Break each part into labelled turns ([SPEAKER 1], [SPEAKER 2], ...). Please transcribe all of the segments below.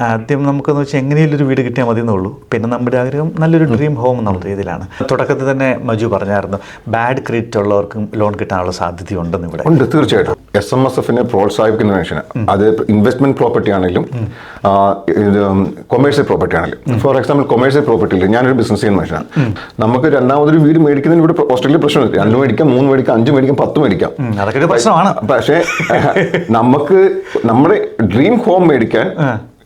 [SPEAKER 1] ആദ്യം നമുക്കെന്ന് വെച്ചാൽ എങ്ങനെയുള്ള ഒരു വീട് കിട്ടിയാൽ മതി എന്നുള്ളൂ പിന്നെ നമ്മുടെ ആഗ്രഹം നല്ലൊരു ഡ്രീം ഹോം എന്നുള്ള രീതിയിലാണ്. തുടക്കത്തിൽ തന്നെ മജു പറഞ്ഞായിരുന്നു ബാഡ് ക്രെഡിറ്റ് ഉള്ളവർക്കും ലോൺ കിട്ടാനുള്ള സാധ്യതയുണ്ടെന്ന് ഇവിടെ.
[SPEAKER 2] ഉണ്ട് തീർച്ചയായിട്ടും. എസ് എം എസ് എഫിനെ പ്രോത്സാഹിപ്പിക്കുന്ന മനുഷ്യന്. അത് ഇൻവെസ്റ്റ്മെന്റ് പ്രോപ്പർട്ടി ആണെങ്കിലും കൊമേഴ്സ്യൽ പ്രോപ്പർട്ടി ആണെങ്കിലും. ഫോർ എക്സാമ്പിൾ കൊമേഴ്സ്യൽ പ്രോപ്പർട്ടിയിൽ ഞാനൊരു ബിസിനസ് ചെയ്യുന്ന മനുഷ്യനാണ്. നമുക്ക് രണ്ടാമതൊരു വീട് മേടിക്കുന്നതിന് ഇവിടെ ഓസ്ട്രേലിയ പ്രശ്നമില്ല. രണ്ട് മേടിക്കാം മൂന്ന് മേടിക്കാം അഞ്ച് മേടിക്കാം പത്ത് മേടിക്കാം.
[SPEAKER 1] അതൊക്കെ പ്രശ്നമാണ്.
[SPEAKER 2] പക്ഷേ നമുക്ക് നമ്മുടെ ഡ്രീം ഹോം മേടിക്കാൻ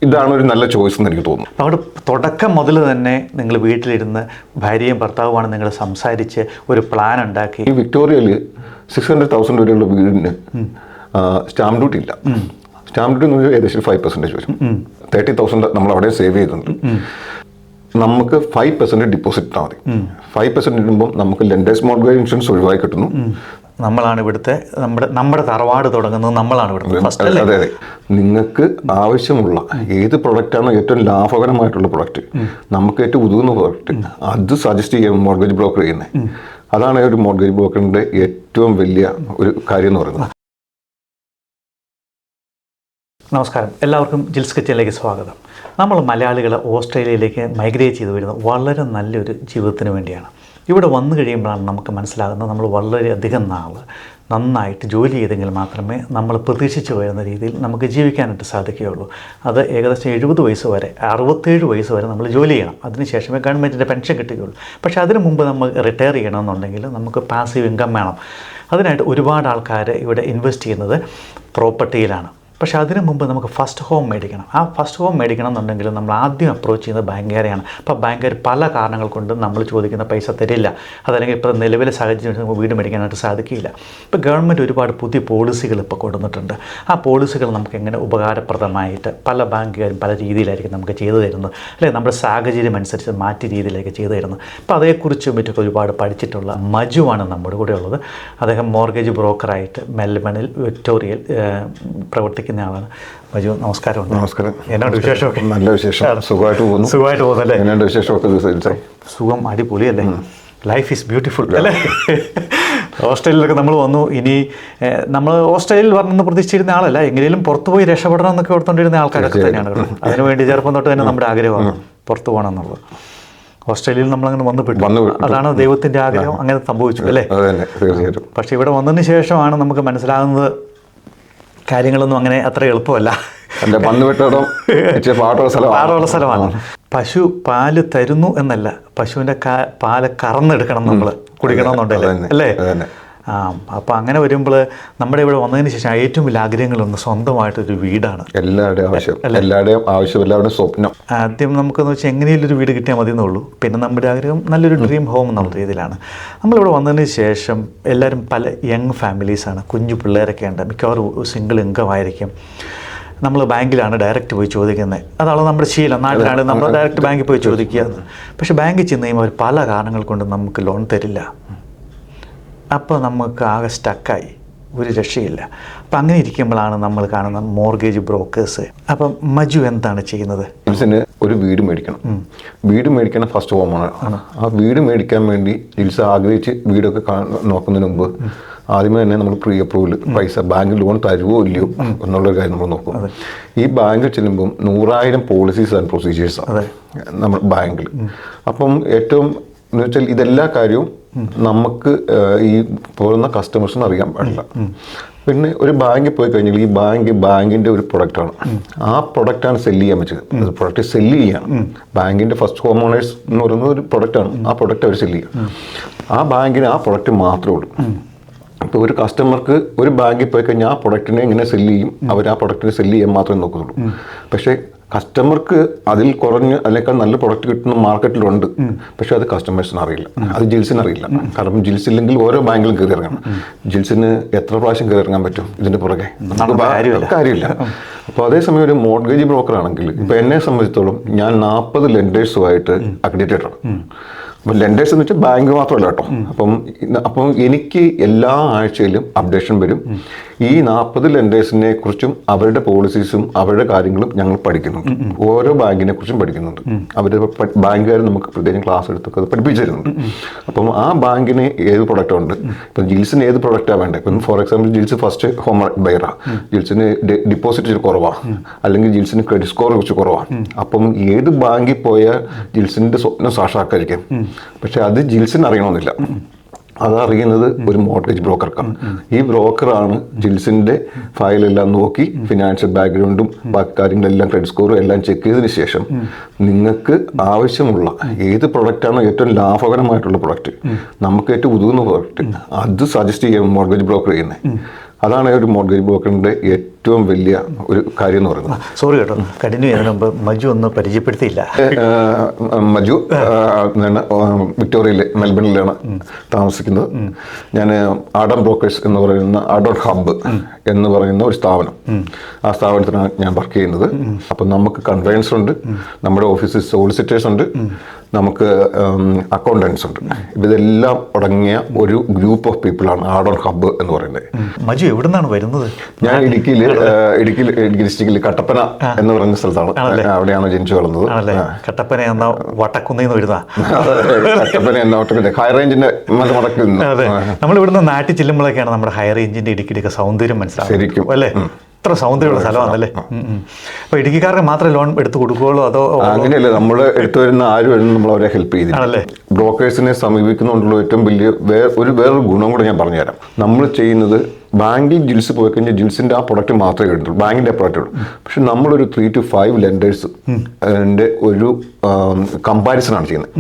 [SPEAKER 2] ഇതാണ് ഒരു നല്ല ചോയ്സ് എന്ന് എനിക്ക് തോന്നുന്നു.
[SPEAKER 1] അവിടെ തുടക്കം മുതൽ തന്നെ നിങ്ങൾ വീട്ടിലിരുന്ന് ഭാര്യയും ഭർത്താവുമാണ് നിങ്ങൾ സംസാരിച്ച് ഒരു പ്ലാൻ ഉണ്ടാക്കി.
[SPEAKER 2] ഈ വിക്ടോറിയയിൽ സിക്സ് ഹൺഡ്രഡ് തൗസൻഡ് വരെയുള്ള വീടിന് സ്റ്റാമ്പ് ഡ്യൂട്ടി ഇല്ല. സ്റ്റാമ്പ് ഡ്യൂട്ടി എന്ന് പറഞ്ഞാൽ ഏകദേശം ഫൈവ് പെർസെന്റേജ് വരും. തേർട്ടി തൗസൻഡ് നമ്മൾ അവിടെ സേവ് ചെയ്തിട്ടുണ്ട്. നമുക്ക് ഫൈവ് പെർസെന്റ് ഡിപ്പോസിറ്റ് ഇട്ടാൽ മതി. ഫൈവ് പെർസെന്റ് ഇടുമ്പോൾ നമുക്ക് ലെൻഡേഴ്സ് മോർഗേജ് ഇൻഷുറൻസ് ഒഴിവായി കിട്ടുന്നു.
[SPEAKER 1] നമ്മളാണ് ഇവിടുത്തെ നമ്മുടെ നമ്മുടെ തറവാട് തുടങ്ങുന്നത് നമ്മളാണ് ഇവിടുത്തെ ഫസ്റ്റ് അല്ലേ?
[SPEAKER 2] അതെ അതെ. നിങ്ങൾക്ക് ആവശ്യമുള്ള ഏത് പ്രൊഡക്റ്റാണോ ഏറ്റവും ലാഭകരമായിട്ടുള്ള പ്രൊഡക്റ്റ് നമുക്ക് ഏറ്റവും ഉതകുന്ന പ്രൊഡക്റ്റ് അത് സജസ്റ്റ് ചെയ്യാൻ മോർഗേജ് ബ്രോക്കർ ചെയ്യുന്നത് അതാണ് ഒരു മോർഗേജ് ബ്രോക്കറിന്റെ ഏറ്റവും വലിയ ഒരു കാര്യം എന്ന് പറയുന്നത്.
[SPEAKER 1] നമസ്കാരം. എല്ലാവർക്കും ജിൽസ് കിച്ചനിലേക്ക് സ്വാഗതം. നമ്മൾ മലയാളികൾ ഓസ്ട്രേലിയയിലേക്ക് മൈഗ്രേറ്റ് ചെയ്തു വരുന്നത് വളരെ നല്ലൊരു ജീവിതത്തിന് വേണ്ടിയാണ്. ഇവിടെ വന്നു കഴിയുമ്പോഴാണ് നമുക്ക് മനസ്സിലാകുന്നത് നമ്മൾ വളരെയധികം നാൾ നന്നായിട്ട് ജോലി ചെയ്തെങ്കിൽ മാത്രമേ നമ്മൾ പ്രതീക്ഷിച്ചു വരുന്ന രീതിയിൽ നമുക്ക് ജീവിക്കാനായിട്ട് സാധിക്കുകയുള്ളൂ. അത് ഏകദേശം എഴുപത് വയസ്സ് വരെ അറുപത്തേഴ് വയസ്സ് വരെ നമ്മൾ ജോലി ചെയ്യണം. അതിനുശേഷമേ ഗവൺമെന്റിന്റെ പെൻഷൻ കിട്ടുകയുള്ളൂ. പക്ഷേ അതിനു മുമ്പ് നമ്മൾ റിട്ടയർ ചെയ്യണമെന്നുണ്ടെങ്കിൽ നമുക്ക് പാസീവ് ഇൻകം വേണം. അതിനായിട്ട് ഒരുപാട് ആൾക്കാർ ഇവിടെ ഇൻവെസ്റ്റ് ചെയ്യുന്നത് പ്രോപ്പർട്ടിയിലാണ് പക്ഷേ അതിനു മുമ്പ് നമുക്ക് ഫസ്റ്റ് ഹോം മേടിക്കണം. ആ ഫസ്റ്റ് ഹോം മേടിക്കണം എന്നുണ്ടെങ്കിൽ നമ്മൾ ആദ്യം അപ്രോച്ച് ചെയ്യുന്നത് ബാങ്കുകാരെയാണ്. അപ്പോൾ ബാങ്കുകാർ പല കാരണങ്ങൾ കൊണ്ട് നമ്മൾ ചോദിക്കുന്ന പൈസ തരില്ല. അതല്ലെങ്കിൽ ഇപ്പോൾ നിലവിലെ സാഹചര്യം നമുക്ക് വീട് മേടിക്കാനായിട്ട് സാധിക്കില്ല. ഇപ്പോൾ ഗവൺമെന്റ് ഒരുപാട് പുതിയ പോളിസികൾ ഇപ്പോൾ കൊണ്ടുവന്നിട്ടുണ്ട്. ആ പോളിസികൾ നമുക്ക് എങ്ങനെ ഉപകാരപ്രദമായിട്ട് പല ബാങ്കുകാരും പല രീതിയിലായിരിക്കും നമുക്ക് ചെയ്തു തരുന്നത്. അല്ലെങ്കിൽ നമ്മുടെ സാഹചര്യം അനുസരിച്ച് മാറ്റി രീതിയിലേക്ക് ചെയ്തു തരുന്നത്. അപ്പോൾ അതേക്കുറിച്ചും മറ്റൊക്കെ ഒരുപാട് പഠിച്ചിട്ടുള്ള മജുവാണ് നമ്മുടെ കൂടെ ഉള്ളത്. അദ്ദേഹം മോർഗേജ് ബ്രോക്കറായിട്ട് മെൽബണിൽ വിക്ടോറിയയിൽ ഏഹ്, പ്രവർത്തിക്കുന്ന ആളാണ്. ബജു നമസ്കാരം.
[SPEAKER 2] നമസ്കാരം.
[SPEAKER 1] എന്നാണ് വിശേഷമൊക്കെ?
[SPEAKER 2] നല്ല വിശേഷം. സുഖമായിട്ട് പോകുന്നു.
[SPEAKER 1] സുഖമായിട്ട് പോകുന്നല്ലേ?
[SPEAKER 2] എന്നാണ്ട് വിശേഷമൊക്കെ
[SPEAKER 1] സുഖം അടിപൊളിയല്ലേ? ലൈഫ് ഈസ് ബ്യൂട്ടിഫുൾ അല്ലേ? ഓസ്ട്രേലിയയിലൊക്കെ നമ്മൾ വന്നു. ഇനി നമ്മൾ ഓസ്ട്രേലിയയിൽ വരണമെന്ന് പ്രതീക്ഷിച്ചിരുന്ന ആളല്ല. എങ്ങനെയും പുറത്തു പോയി രക്ഷപ്പെടണം എന്നൊക്കെ ഓർത്തുകൊണ്ടിരുന്ന ആൾക്കാരൊക്കെ തന്നെയാണ് കേട്ടോ. അതിനുവേണ്ടി ചെറുപ്പം തൊട്ട് തന്നെ നമ്മുടെ ആഗ്രഹമാണ് പുറത്തു പോകണം എന്നുള്ളത്. ഓസ്ട്രേലിയയിൽ നമ്മൾ അങ്ങനെ പെട്ടു.
[SPEAKER 2] വന്നു പെട്ടു.
[SPEAKER 1] അതാണ് ദൈവത്തിന്റെ ആഗ്രഹം. അങ്ങനെ സംഭവിച്ചു അല്ലേ? പക്ഷേ ഇവിടെ വന്നതിന് ശേഷമാണ് നമുക്ക് മനസ്സിലാകുന്നത് കാര്യങ്ങളൊന്നും അങ്ങനെ അത്ര എളുപ്പമല്ല.
[SPEAKER 2] എന്റെ പന്ന് വെട്ടോടം
[SPEAKER 1] പാടുള്ള സ്ഥലമാണ്. പശു പാൽ തരുന്നു എന്നല്ല പശുവിന്റെ പാൽ കറന്നെടുക്കണം നമ്മൾ കുടിക്കണം
[SPEAKER 2] എന്നുണ്ടല്ലേ
[SPEAKER 1] അല്ലേ?
[SPEAKER 2] അതന്നെ.
[SPEAKER 1] ആ അപ്പം അങ്ങനെ വരുമ്പോൾ നമ്മുടെ ഇവിടെ വന്നതിന് ശേഷം ഏറ്റവും വലിയ ആഗ്രഹങ്ങളൊന്ന് സ്വന്തമായിട്ടൊരു വീടാണ്.
[SPEAKER 2] എല്ലാവരുടെയും ആവശ്യം. എല്ലാവരുടെയും ആവശ്യം എല്ലാവരുടെയും സ്വപ്നം.
[SPEAKER 1] ആദ്യം നമുക്കെന്ന് വെച്ചാൽ എങ്ങനെയുള്ള ഒരു വീട് കിട്ടിയാൽ മതി എന്നുള്ളൂ പിന്നെ നമ്മുടെ ആഗ്രഹം നല്ലൊരു ഡ്രീം ഹോം എന്നുള്ള രീതിയിലാണ്. നമ്മളിവിടെ വന്നതിന് ശേഷം എല്ലാവരും പല യങ് ഫാമിലീസാണ് കുഞ്ഞു പിള്ളേരൊക്കെ ഉണ്ട്. മിക്കവാറും സിംഗിൾ ഇൻകം ആയിരിക്കും. നമ്മൾ ബാങ്കിലാണ് ഡയറക്റ്റ് പോയി ചോദിക്കുന്നത് അതാണ് നമ്മുടെ ശീലം. നാട്ടിലാണ് നമ്മൾ ഡയറക്റ്റ് ബാങ്കിൽ പോയി ചോദിക്കുക. പക്ഷേ ബാങ്കിൽ ചെന്ന് കഴിയുമ്പോൾ അവർ പല കാരണങ്ങൾ കൊണ്ട് നമുക്ക് ലോൺ തരില്ല. അപ്പോൾ നമുക്ക് ആകെ സ്റ്റക്കായി ഒരു രക്ഷയില്ല. അപ്പം അങ്ങനെ ഇരിക്കുമ്പോഴാണ് നമ്മൾ കാണുന്ന മോർഗേജ് ബ്രോക്കേഴ്സ് അപ്പം മജു എന്താണ് ചെയ്യുന്നത്?
[SPEAKER 2] ജിൽസിന് ഒരു വീട് മേടിക്കണം. വീട് മേടിക്കണം ഫസ്റ്റ് ഹോമാണ് ആ വീട് മേടിക്കാൻ വേണ്ടി ജിൽസ് ആഗ്രഹിച്ച് വീടൊക്കെ നോക്കുന്നതിന് മുമ്പ് ആദ്യമേ തന്നെ നമ്മൾ പ്രീ അപ്രൂവൽ പൈസ ബാങ്ക് ലോൺ തരുവോ ഇല്ലയോ എന്നുള്ള കാര്യം നമ്മൾ നോക്കും. ഈ ബാങ്കിൽ ചെല്ലുമ്പം നൂറായിരം പോളിസീസ് ആൻഡ് പ്രൊസീജിയേഴ്സ് ആണ് നമ്മൾ ബാങ്കിൽ അപ്പം ഏറ്റവും എന്ന് വെച്ചാൽ ഇതെല്ലാ കാര്യവും നമുക്ക് ഈ പോകുന്ന കസ്റ്റമേഴ്സിന് അറിയാൻ പാടില്ല. പിന്നെ ഒരു ബാങ്കിൽ പോയി കഴിഞ്ഞാൽ ഈ ബാങ്ക് ബാങ്കിന്റെ ഒരു പ്രൊഡക്റ്റാണ്. ആ പ്രൊഡക്റ്റാണ് സെല്ല് ചെയ്യാൻ പറ്റുന്നത് പ്രൊഡക്റ്റ് സെല്ല് ചെയ്യണം. ബാങ്കിന്റെ ഫസ്റ്റ് ഹോം ഓണേഴ്സ് എന്ന് പറയുന്നത് ഒരു പ്രൊഡക്റ്റാണ്. ആ പ്രൊഡക്റ്റ് അവർ സെല്ല് ചെയ്യും. ആ ബാങ്കിന് ആ പ്രൊഡക്റ്റ് മാത്രമേ ഉള്ളൂ. ഇപ്പോൾ ഒരു കസ്റ്റമർക്ക് ഒരു ബാങ്കിൽ പോയി കഴിഞ്ഞാൽ ആ പ്രൊഡക്റ്റിനെ എങ്ങനെ സെല്ല് ചെയ്യും. അവർ ആ പ്രൊഡക്റ്റിനെ സെല്ല് ചെയ്യാൻ മാത്രമേ നോക്കുന്നുള്ളൂ. പക്ഷേ കസ്റ്റമർക്ക് അതിൽ കുറഞ്ഞ് അതിനേക്കാൾ നല്ല പ്രൊഡക്റ്റ് കിട്ടുന്ന മാർക്കറ്റിലുണ്ട്. പക്ഷെ അത് കസ്റ്റമേഴ്സിന് അറിയില്ല. അത് ജിൽസിന് അറിയില്ല. കാരണം ജിൽസ് ഇല്ലെങ്കിൽ ഓരോ ബാങ്കിലും കയറി ഇറങ്ങണം. ജിൽസിന് എത്ര പ്രാവശ്യം കയറി ഇറങ്ങാൻ പറ്റും ഇതിന്റെ പുറകെ.
[SPEAKER 1] കാര്യമില്ല.
[SPEAKER 2] അപ്പോൾ അതേസമയം ഒരു മോർഗേജ് ബ്രോക്കർ ആണെങ്കിൽ ഇപ്പൊ എന്നെ സംബന്ധിച്ചിടത്തോളം ഞാൻ നാൽപ്പത് ലെൻഡേഴ്സുമായിട്ട് അക്രഡിറ്റഡ് ആണ്. അപ്പം ലെൻഡേഴ്സ് എന്ന് വെച്ചാൽ ബാങ്ക് മാത്രമല്ല കേട്ടോ. അപ്പം അപ്പം എനിക്ക് എല്ലാ ആഴ്ചയിലും അപ്ഡേഷൻ വരും. ഈ നാൽപ്പത് ലെൻഡേഴ്സിനെ കുറിച്ചും അവരുടെ പോളിസീസും അവരുടെ കാര്യങ്ങളും ഞങ്ങൾ പഠിക്കുന്നുണ്ട്. ഓരോ ബാങ്കിനെ കുറിച്ചും പഠിക്കുന്നുണ്ട്. അവർ ബാങ്കുകാർ നമുക്ക് പ്രത്യേകം ക്ലാസ് എടുത്തൊക്കെ അത് പഠിപ്പിച്ചു തരുന്നുണ്ട് അപ്പം ആ ബാങ്കിന് ഏത് പ്രൊഡക്റ്റ് ഉണ്ട്? ഇപ്പം ജിൽസിന് ഏത് പ്രൊഡക്റ്റാണ് വേണ്ടത് ഇപ്പം for example Jils first home ബൈറാ ജിൽസിന് ഡിപ്പോസിറ്റ് ഇച്ചിരി കുറവാണ് അല്ലെങ്കിൽ ജിൽസിന് ക്രെഡിറ്റ് സ്കോർ കുറച്ച് കുറവാണ് അപ്പം ഏത് ബാങ്കിൽ പോയാൽ ജിൽസിന്റെ സ്വപ്നം സാക്ഷാത്കരിക്കും? പക്ഷെ അത് ജിൽസിന് അറിയണമെന്നില്ല. അതറിയുന്നത് ഒരു മോർഗേജ് ബ്രോക്കർക്കാണ്. ഈ ബ്രോക്കറാണ് ജിൽസിന്റെ ഫയലെല്ലാം നോക്കി ഫിനാൻഷ്യൽ ബാക്ക്ഗ്രൗണ്ടും ബാക്കി കാര്യങ്ങളെല്ലാം ക്രെഡിറ്റ് സ്കോറും എല്ലാം ചെക്ക് ചെയ്തതിന് ശേഷം നിങ്ങൾക്ക് ആവശ്യമുള്ള ഏത് പ്രൊഡക്റ്റാണോ ഏറ്റവും ലാഭകരമായിട്ടുള്ള പ്രൊഡക്റ്റ് നമുക്ക് ഏറ്റവും ഉതകുന്ന പ്രൊഡക്റ്റ് അത് സജസ്റ്റ് ചെയ്യും മോർഗേജ് ബ്രോക്കർ ചെയ്യുന്നത് അതാണ് ഒരു മോഡ്ഗേജ് ബ്രോക്കറിന്റെ ഏറ്റവും വലിയ ഒരു കാര്യം എന്ന് പറയുന്നത്.
[SPEAKER 1] സോറി കേട്ടോ. കണ്ടിന്യൂ ചെയ്യുന്നതിന് മുമ്പ് മജു ഒന്ന് പരിചയപ്പെടുത്തിയില്ല.
[SPEAKER 2] മജു ഞാൻ വിക്ടോറിയയിലെ മെൽബണിലാണ് താമസിക്കുന്നത്. ഞാൻ ആഡം ബ്രോക്കേഴ്സ് എന്ന് പറയുന്ന ആഡൺ ഹബ്ബ് എന്ന് പറയുന്ന ഒരു സ്ഥാപനം. ആ സ്ഥാപനത്തിനാണ് ഞാൻ വർക്ക് ചെയ്യുന്നത്. അപ്പം നമുക്ക് കൺവെയൻസ് ഉണ്ട്. നമ്മുടെ ഓഫീസിൽ സോളിസിറ്റേഴ്സ് ഉണ്ട്. നമുക്ക് അക്കൗണ്ടൻസ് ഉണ്ട്. ഇതെല്ലാം അടങ്ങിയ ഒരു ഗ്രൂപ്പ് ഓഫ് പീപ്പിളാണ് ആഡോൺ ഹബ്ബ് എന്ന് പറയുന്നത്.
[SPEAKER 1] മജു എവിടെ നിന്നാണ് വരുന്നത്?
[SPEAKER 2] ഞാൻ ഇടുക്കിയിൽ ഇടുക്കിയിൽ ഇടുക്കി ഡിസ്ട്രിക്റ്റിൽ കട്ടപ്പന എന്ന് പറയുന്ന സ്ഥലത്താണ്. അവിടെയാണ് ജനിച്ചു വളർന്നത്.
[SPEAKER 1] കട്ടപ്പന എന്ന വട്ടക്കുന്നിന്ന് വരുന്ന.
[SPEAKER 2] കട്ടപ്പന എന്ന ഓട്ടോമാറ്റിക് ഹൈ റേഞ്ചിന്റെ മടക്കിൽ നിന്ന്
[SPEAKER 1] നമ്മൾ ഇവിടുന്ന് നാട്ടിൽ ചെല്ലുമ്പോഴൊക്കെയാണ് നമ്മുടെ ഹൈ റേഞ്ചിന്റെ ഇടുക്കിയുടെയൊക്കെ സൗന്ദര്യം മനസ്സിലാക്കുന്നത്
[SPEAKER 2] ശരിക്കും.
[SPEAKER 1] അല്ലേ? ഇത്ര സൗന്ദര്യമുള്ള സ്ഥലമാണല്ലേ? അപ്പൊ ഇടുക്കിക്കാർക്ക് മാത്രമേ ലോൺ എടുത്തു കൊടുക്കുകയുള്ളൂ അതോ
[SPEAKER 2] അങ്ങനെയല്ല നമ്മൾ എടുത്തു വരുന്ന ആരും വരുന്ന നമ്മൾ അവരെ ഹെൽപ്പ് ചെയ്തില്ലേ. ബ്രോക്കേഴ്സിനെ സമീപിക്കുന്നതുകൊണ്ടുള്ള ഏറ്റവും വലിയ വേറെ ഒരു വേറൊരു ഗുണം കൂടെ ഞാൻ പറഞ്ഞുതരാം. നമ്മൾ ചെയ്യുന്നത് ബാങ്കിൽ ജിൽസ് പോയി കഴിഞ്ഞാൽ ജിൽസിന്റെ ആ പ്രൊഡക്റ്റ് മാത്രമേ കിട്ടുള്ളൂ ബാങ്കിന്റെ പ്രൊഡക്റ്റ് ഉള്ളൂ. പക്ഷെ നമ്മളൊരു ത്രീ ടു ഫൈവ് ലെൻഡേഴ്സ് ഒരു കമ്പാരിസൺ ആണ് ചെയ്യുന്നത്.